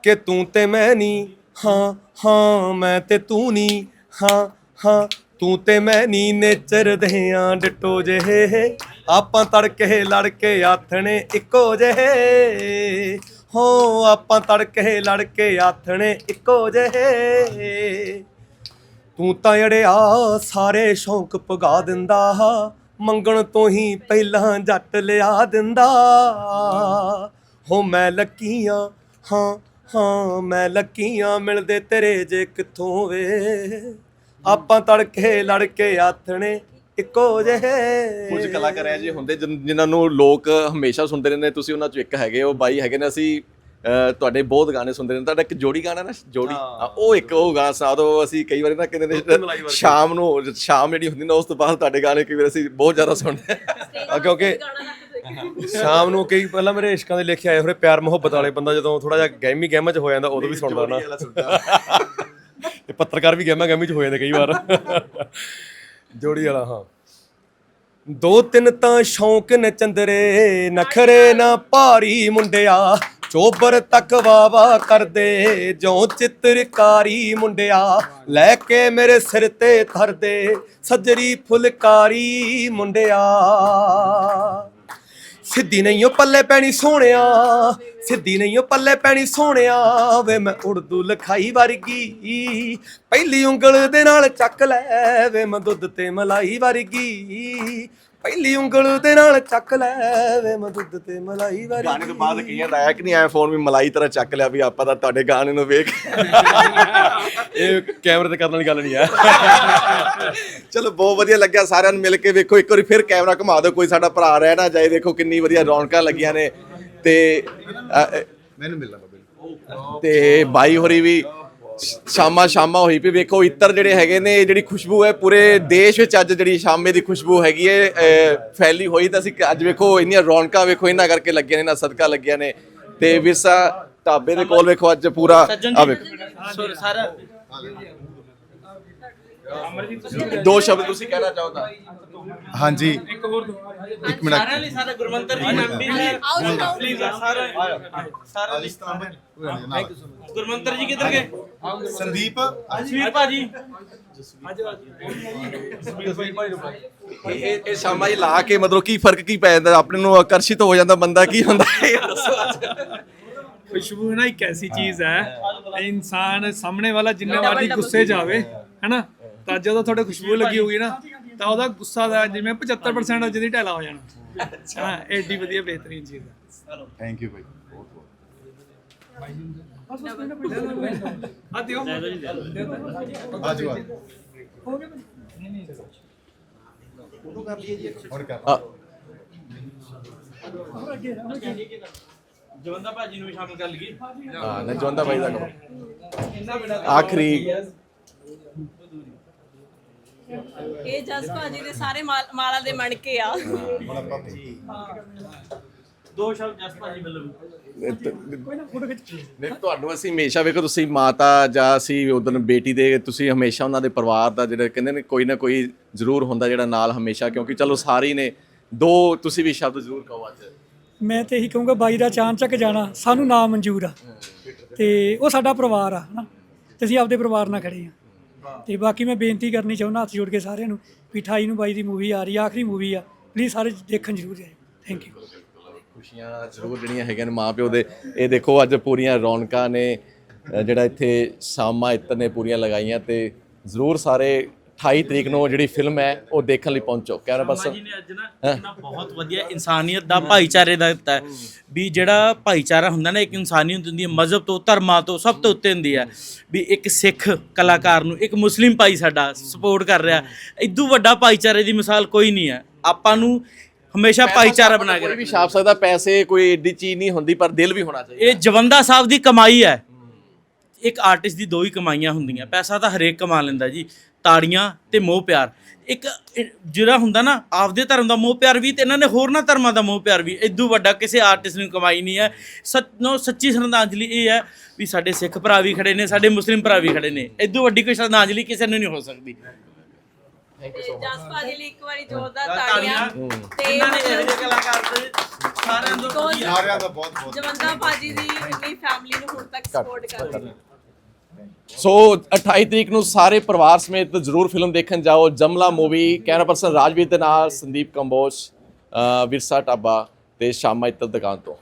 D: ਕਿ ਤੂੰ ਤੇ ਮੈਂ ਨਹੀਂ ਹਾਂ ਹਾਂ ਮੈਂ ਤੇ ਤੂੰ ਨਹੀਂ ਹਾਂ ਹਾਂ ਤੂੰ ਤੇ ਮੈਂ ਨਹੀਂ ਨੇਚਰ ਦੇ ਆ ਡਿੱਟੋ ਜਿਹੇ। ਆਪਾਂ ਤੜਕੇ ਲੜਕੇ ਆਥਣੇ ਇੱਕੋ ਜਿਹੇ। ਹੋ ਆਪਾਂ ਤੜਕੇ ਲੜਕੇ ਆਥਣੇ ਇੱਕੋ ਜਿਹੇ। ਤੂੰ ਤਾਂ ਅੜਿਆ ਸਾਰੇ ਸ਼ੌਂਕ ਪੁਗਾ ਦਿੰਦਾ, ਮੰਗਣ ਤੋਂ ਹੀ ਪਹਿਲਾਂ ਜੱਟ ਲਿਆ ਦਿੰਦਾ। ਹੋ ਮੈਂ ਲੱਕੀਆਂ, ਹਾਂ ਹਾਂ, ਮੈਂ ਲੱਕੀਆਂ, ਮਿਲਦੇ ਤੇਰੇ ਜੇ ਕਿੱਥੋਂ ਵੇ? ਆਪਾਂ ਤੜਕੇ ਲੜ ਕੇ ਆਥਣੇ ਇੱਕੋ ਜਿਹੇ।
E: ਕੁਝ ਕਲਾਕਾਰ ਇਹ ਜਿਹੇ ਹੁੰਦੇ ਜਿਨ- ਜਿਨ੍ਹਾਂ ਨੂੰ ਲੋਕ ਹਮੇਸ਼ਾ ਸੁਣਦੇ ਰਹਿੰਦੇ ਤੁਸੀਂ ਉਹਨਾਂ ਚੋਂ ਇੱਕ ਹੈਗੇ ਉਹ ਬਾਈ ਹੈਗੇ ਨੇ, ਅਸੀਂ ਤੁਹਾਡੇ ਬਹੁਤ ਗਾਣੇ ਸੁਣਦੇ ਰਹਿੰਦੇ ਤੁਹਾਡਾ ਇੱਕ ਜੋੜੀ ਗਾਣਾ ਨਾ ਜੋੜੀ। ਉਹ ਇੱਕ ਉਹ ਗਾਣਾ ਸੁਣਾ ਦਿਓ ਅਸੀਂ ਕਈ ਵਾਰੀ ਨਾ ਕਹਿੰਦੇ ਨੇ ਸ਼ਾਮ ਨੂੰ ਸ਼ਾਮ ਜਿਹੜੀ ਹੁੰਦੀ ਨਾ ਉਸ ਤੋਂ ਬਾਅਦ ਤੁਹਾਡੇ ਗਾਣੇ ਕਈ ਵਾਰ ਅਸੀਂ ਬਹੁਤ ਜ਼ਿਆਦਾ ਸੁਣਦੇ ਹਾਂ।
D: ਆ ਕਿਉਂਕਿ ਸ਼ਾਮ ਨੂੰ ਕਈ ਪਹਿਲਾਂ ਮੇਰੇ ਇਸ਼ਕਾਂ ਦੇ ਲਿਖੇ ਆਏ ਹੋਰੇ ਪਿਆਰ ਮੁਹੱਬਤ ਵਾਲੇ ਬੰਦਾ ਜਦੋਂ ਥੋੜਾ ਜਿਹਾ ਗਹਿਮੀ ਗਹਿਮਾ ਚ ਹੋ ਜਾਂਦਾ ਉਦੋਂ ਵੀ ਸੁਣਦਾ ਨਾ। ਤੇ ਪੱਤਰਕਾਰ ਵੀ ਗਹਿਮਾ ਗਹਿਮੀ ਚ ਹੋ ਜਾਂਦੇ ਕਈ ਵਾਰ। ਜੋੜੀ ਵਾਲਾ ਹਾਂ। ਦੋ ਤਿੰਨ ਤਾਂ ਸ਼ੌਂਕ ਨੇ ਚੰਦਰੇ ਨਖਰੇ ਨਾ ਭਾਰੀ ਮੁੰਡਿਆ। ਚੋਬਰ ਤੱਕ ਵਾਵਾ ਕਰਦੇ ਜੋ ਚਿੱਤਰਕਾਰੀ ਮੁੰਡਿਆ ਲੈ ਕੇ ਮੇਰੇ ਸਿਰ ਤੇ ਥਰਦੇ ਸੱਜਰੀ ਫੁਲਕਾਰੀ ਮੁੰਡਿਆ। ਸਿੱਧੀ ਨਹੀਂ ਓ ਪੱਲੇ ਪੈਣੀ ਸੋਹਣਿਆ, ਸਿੱਧੀ ਨਹੀਂ ਓ ਪੱਲੇ ਪੈਣੀ ਸੋਹਣਿਆ, ਵੇ ਮੈਂ ਉਰਦੂ ਲਿਖਾਈ ਵਰਗੀ, ਪਹਿਲੀ ਉਂਗਲ ਦੇ ਨਾਲ ਚੱਕ ਲੈ, ਵੇ ਮੈਂ ਦੁੱਧ ਤੇ ਮਲਾਈ ਵਰਗੀ। ਪਹਿਲੀ ਉਂਗਲ ਦੇ ਨਾਲ ਚੱਕ ਲੈ ਵੇ ਮੈਂ ਦੁੱਧ ਤੇ ਮਲਾਈ ਵਰਗੀ
E: ਗਾਣੇ ਤੋਂ ਬਾਅਦ ਕਈਆਂ ਦਾ ਆਇਆ ਕਿ ਨਹੀਂ ਆਇਆ ਫੋਨ ਵੀ ਮਲਾਈ ਤਰ੍ਹਾਂ ਚੱਕ ਲਿਆ ਵੀ ਆਪਾਂ ਤਾਂ ਤੁਹਾਡੇ ਗਾਣੇ ਨੂੰ ਵੇਖ
D: ਇਹ ਕੈਮਰੇ ਤੇ ਕਰਨ ਵਾਲੀ ਗੱਲ ਨਹੀਂ ਹੈ।
E: ਚਲੋ ਬਹੁਤ ਵਧੀਆ ਲੱਗਿਆ ਸਾਰਿਆਂ ਨੂੰ ਮਿਲ ਕੇ। ਵੇਖੋ ਇੱਕ ਵਾਰੀ ਫਿਰ ਕੈਮਰਾ ਘੁਮਾ ਦਿਓ ਕੋਈ ਸਾਡਾ ਭਰਾ ਰਹਿ ਨਾ ਜਾਏ। ਦੇਖੋ ਕਿੰਨੀ ਵਧੀਆ ਰੌਣਕਾਂ ਲੱਗੀਆਂ ਨੇ। ਤੇ ਮੈਨੂੰ ਮਿਲਣਾ ਤੇ ਬਾਈ ਹੋਰੀ ਵੀ ਸ਼ਾਮਾ ਸ਼ਾਮਾ ਹੋਈ ਪਈ। ਵੇਖੋ ਇੱਤਰ ਜਿਹੜੇ ਹੈਗੇ ਨੇ ਇਹ ਜਿਹੜੀ ਖੁਸ਼ਬੂ ਹੈ ਪੂਰੇ ਦੇਸ਼ ਵਿੱਚ ਅੱਜ ਜਿਹੜੀ ਸ਼ਾਮੇ ਦੀ ਖੁਸ਼ਬੂ ਹੈਗੀ ਹੈ ਫੈਲੀ ਹੋਈ ਤਾਂ ਅਸੀਂ ਅੱਜ ਵੇਖੋ ਇੰਨੀਆਂ ਰੌਣਕਾਂ ਵੇਖੋ ਇਹਨਾਂ ਕਰਕੇ ਲੱਗੀਆਂ ਨੇ ਨਾ ਸਦਕਾ ਲੱਗੀਆਂ ਨੇ। ਤੇ ਵਿਰਸਾ ਢਾਬੇ ਦੇ ਕੋਲ ਵੇਖੋ ਅੱਜ ਪੂਰਾ ਆ ਵੇਖੋ।
G: ਸਾਰਾ
E: ਦੋ ਸ਼ਬਦ ਤੁਸੀਂ ਕਹਿਣਾ ਚਾਹੋ ਤਾਂ।
H: ਹਾਂਜੀ। ਇੱਕ ਮਿੰਟ।
G: ਸਾਰਿਆਂ ਲਈ ਸਾਰਾ ਗੁਰਮੰਤਰ ਜੀ ਨਾਮ ਵੀ ਹੈ ਪਲੀਜ਼ ਸਾਰਾ ਸਾਰਾ ਗੁਰਮੰਤਰ ਜੀ ਕਿੱਧਰ ਗਏ?
H: ਸੰਦੀਪ
G: ਜਸਵੀਰ ਭਾਜੀ।
E: ਇਹ ਇਹ ਸ਼ਾਮਾ ਹੀ ਲਾ ਕੇ ਮਤਲਬ ਕੀ ਫ਼ਰਕ ਕੀ ਪੈ ਜਾਂਦਾ? ਆਪਣੇ ਨੂੰ ਆਕਰਸ਼ਿਤ ਹੋ ਜਾਂਦਾ ਬੰਦਾ ਕੀ ਹੁੰਦਾ? ਇਹ ਦੱਸੋ ਅੱਜ।
A: ਖੁਸ਼ਬੂ ਨਾ ਇੱਕ ਐਸੀ ਚੀਜ਼ ਹੈ ਇਨਸਾਨ ਸਾਹਮਣੇ ਵਾਲਾ ਜਿੰਨੇ ਵਾਰੀ ਗੁੱਸੇ ਜਾਵੇ ਹੈਨਾ? ਤਾਂ ਜਦੋਂ ਤੁਹਾਡੇ ਖੁਸ਼ਬੂ ਲੱਗੀ ਹੋਊਗੀ ਨਾ ਤਾਂ ਉਹਦਾ ਗੁੱਸਾ ਦਾ ਜਿਵੇਂ 75% ਉਹ ਜਿਹਦੀ ਢੈਲਾ ਹੋ ਜਾਣਾ। ਹਾਂ ਐਡੀ ਵਧੀਆ ਬਿਹਤਰੀਨ ਚੀਜ਼ ਹੈ
H: ਥੈਂਕ ਯੂ ਭਾਈ
A: ਆ ਦਿਓ
H: ਆਜੋ ਆਜੋ ਹੋਰ ਕਰ।
E: ਆ,
G: ਜਵੰਦਾ ਭਾਜੀ ਨੂੰ ਵੀ ਸ਼ਾਮਲ ਕਰ ਲਈਏ।
E: ਹਾਂ ਨਜਵੰਦਾ ਬਾਈ ਦਾ ਕੰਮ। ਆਖਰੀ।
I: ਇਹ ਜਸ ਭਾਜੀ ਦੇ ਸਾਰੇ ਮਾਲ- ਮਾਲਾ ਦੇ ਮਣਕੇ ਆ।
G: ਦੋ ਸ਼ਬਦ ਜਸ ਭਾਜੀ ਵੱਲੋਂ।
E: ਨਹੀਂ ਤੁਹਾਨੂੰ ਅਸੀਂ ਹਮੇਸ਼ਾ ਵੇਖੋ ਤੁਸੀਂ ਮਾਤਾ ਜਾਂ ਅਸੀਂ ਉਦੋਂ ਬੇਟੀ ਦੇ ਤੁਸੀਂ ਹਮੇਸ਼ਾ ਉਹਨਾਂ ਦੇ ਪਰਿਵਾਰ ਦਾ ਜਿਹੜਾ ਕਹਿੰਦੇ ਨੇ ਕੋਈ ਨਾ ਕੋਈ ਜ਼ਰੂਰ ਹੁੰਦਾ ਜਿਹੜਾ ਨਾਲ ਹਮੇਸ਼ਾ ਕਿਉਂਕਿ ਚਲੋ ਸਾਰੇ ਹੀ ਨੇ ਦੋ ਤੁਸੀਂ ਵੀ ਸ਼ਬਦ ਜ਼ਰੂਰ ਕਹੋ ਅੱਜ।
J: ਮੈਂ ਤੇ ਇਹੀ ਕਹੂੰਗਾ ਬਾਈ ਦਾ ਚਾਂਦ ਚੱਕ ਜਾਣਾ ਸਾਨੂੰ ਨਾ ਮਨਜ਼ੂਰ ਆ। ਤੇ ਉਹ ਸਾਡਾ ਪਰਿਵਾਰ ਆ ਹਨਾ? ਤੇ ਅਸੀਂ ਆਪਦੇ ਪਰਿਵਾਰ ਨਾਲ ਖੜੇ ਆ। ਤੇ ਬਾਕੀ ਮੈਂ ਬੇਨਤੀ ਕਰਨੀ ਚਾਹੁੰਦਾ ਹੱਥ ਜੋੜ ਕੇ ਸਾਰਿਆਂ ਨੂੰ ਵੀ 28 ਨੂੰ ਬਾਈ ਦੀ ਮੂਵੀ ਆ ਰਹੀ ਆ ਆਖਰੀ ਮੂਵੀ ਆ। ਪਲੀਜ਼ ਸਾਰੇ ਦੇਖਣ ਜ਼ਰੂਰ ਜਾਇਓ। ਥੈਂਕ ਯੂ
E: ਖੁਸ਼ੀਆਂ ਜ਼ਰੂਰ ਜਿਹੜੀਆਂ ਹੈਗੀਆਂ ਨੇ ਮਾਂ ਪਿਓ ਦੇ। ਇਹ ਦੇਖੋ ਅੱਜ ਪੂਰੀਆਂ ਰੌਣਕਾਂ ਨੇ ਜਿਹੜਾ ਇੱਥੇ ਸਾਮਾ ਇੱਤਰ ਨੇ ਪੂਰੀਆਂ ਲਗਾਈਆਂ ਤੇ ਜ਼ਰੂਰ ਸਾਰੇ 28 ਤਰੀਕ ਨੂੰ ਜਿਹੜੀ ਫਿਲਮ ਹੈ ਉਹ ਦੇਖਣ ਲਈ ਪਹੁੰਚੋ। ਕੈਮਰਾ ਪਰਸਨ
G: ਜੀ ਨੇ ਅੱਜ ਨਾ ਇਹਨਾਂ ਬਹੁਤ ਵਧੀਆ ਇਨਸਾਨੀਅਤ ਦਾ ਭਾਈਚਾਰੇ ਦਾ ਦਿੱਤਾ ਹੈ ਵੀ ਜਿਹੜਾ ਭਾਈਚਾਰਾ ਹੁੰਦਾ ਨਾ ਇੱਕ ਇਨਸਾਨੀਅਤ ਹੁੰਦੀ ਹੈ ਮਜ਼ਹਬ ਤੋਂ ਧਰਮਾਂ ਤੋਂ ਸਭ ਤੋਂ ਉੱਤੇ ਹੁੰਦੀ ਹੈ ਵੀ ਇੱਕ ਸਿੱਖ ਕਲਾਕਾਰ ਨੂੰ ਇੱਕ ਮੁਸਲਿਮ ਭਾਈ ਸਾਡਾ ਸਪੋਰਟ ਕਰ ਰਿਹਾ। ਇਦੋਂ ਵੱਡਾ ਭਾਈਚਾਰੇ ਦੀ ਮਿਸਾਲ ਕੋਈ ਨਹੀਂ ਹੈ। ਆਪਾਂ ਨੂੰ ਹਮੇਸ਼ਾ ਭਾਈਚਾਰਾ ਬਣਾ ਕੇ
E: ਕੋਈ ਵੀ ਛਾਪ ਸਕਦਾ ਪੈਸੇ ਕੋਈ ਏਡੀ ਚੀਜ਼ ਨਹੀਂ ਹੁੰਦੀ ਪਰ ਦਿਲ ਵੀ ਹੋਣਾ ਚਾਹੀਦਾ।
G: ਇਹ ਜਵੰਦਾ ਸਾਹਿਬ ਦੀ ਕਮਾਈ ਹੈ। ਇੱਕ ਆਰਟਿਸਟ ਦੀ ਦੋ ਹੀ ਕਮਾਈਆਂ ਹੁੰਦੀਆਂ ਪੈਸਾ ਤਾਂ ਹਰੇਕ ਕਮਾ ਲੈਂਦਾ ਜੀ। ਤਾੜੀਆਂ ਤੇ ਮੋਹ ਪਿਆਰ। ਇੱਕ ਜਿਹੜਾ ਹੁੰਦਾ ਨਾ ਆਪਦੇ ਧਰਮ ਦਾ ਮੋਹ ਪਿਆਰ ਵੀ ਤੇ ਇਹਨਾਂ ਨੇ ਹੋਰਨਾਂ ਧਰਮਾਂ ਦਾ ਮੋਹ ਪਿਆਰ ਵੀ। ਇਦੋਂ ਵੱਡਾ ਕਿਸੇ ਆਰਟਿਸਟ ਨੂੰ ਕਮਾਈ ਨਹੀਂ ਹੈ। ਸੱਚ ਨੋ ਸੱਚੀ ਸ਼ਰਧਾਂਜਲੀ ਇਹ ਹੈ ਵੀ ਸਾਡੇ ਸਿੱਖ ਭਰਾ ਵੀ ਖੜੇ ਨੇ ਸਾਡੇ ਮੁਸਲਿਮ ਭਰਾ ਵੀ ਖੜੇ ਨੇ। ਇਦੋਂ ਵੱਡੀ ਕੋਈ ਸ਼ਰਧਾਂਜਲੀ ਕਿਸੇ ਨੂੰ ਨਹੀਂ ਹੋ ਸਕਦੀ।
I: ਤੇ ਜਸ ਭਾਜੀ ਲਈ ਇੱਕ ਵਾਰੀ ਜ਼ੋਰਦਾਰ ਤਾੜੀਆਂ। ਤੇ ਮਤਲਬ
A: ਕਲਾਕਾਰ ਸਾਰਿਆਂ ਨੂੰ
H: ਸਾਰਿਆਂ ਦਾ ਬਹੁਤ ਬਹੁਤ
I: ਜਵੰਦਾ ਭਾਜੀ ਦੀ ਇੰਨੀ ਫੈਮਿਲੀ ਨੂੰ ਹੁਣ ਤੱਕ ਸਪੋਰਟ ਕਰ ਰਹੀ
E: ਸੋ 28 ਤਰੀਕ ਨੂੰ ਸਾਰੇ ਪਰਿਵਾਰ ਸਮੇਤ ਜ਼ਰੂਰ ਫਿਲਮ ਦੇਖਣ ਜਾਓ। Jamla movie, camera person Rajveer ਦੇ ਨਾਲ ਸੰਦੀਪ ਕੰਬੋਜ ਵਿਰਸਾ ਟਾਬਾ ਤੇ ਸ਼ਾਮਾ ਇੱਤਰ ਦੁਕਾਨ ਤੋਂ।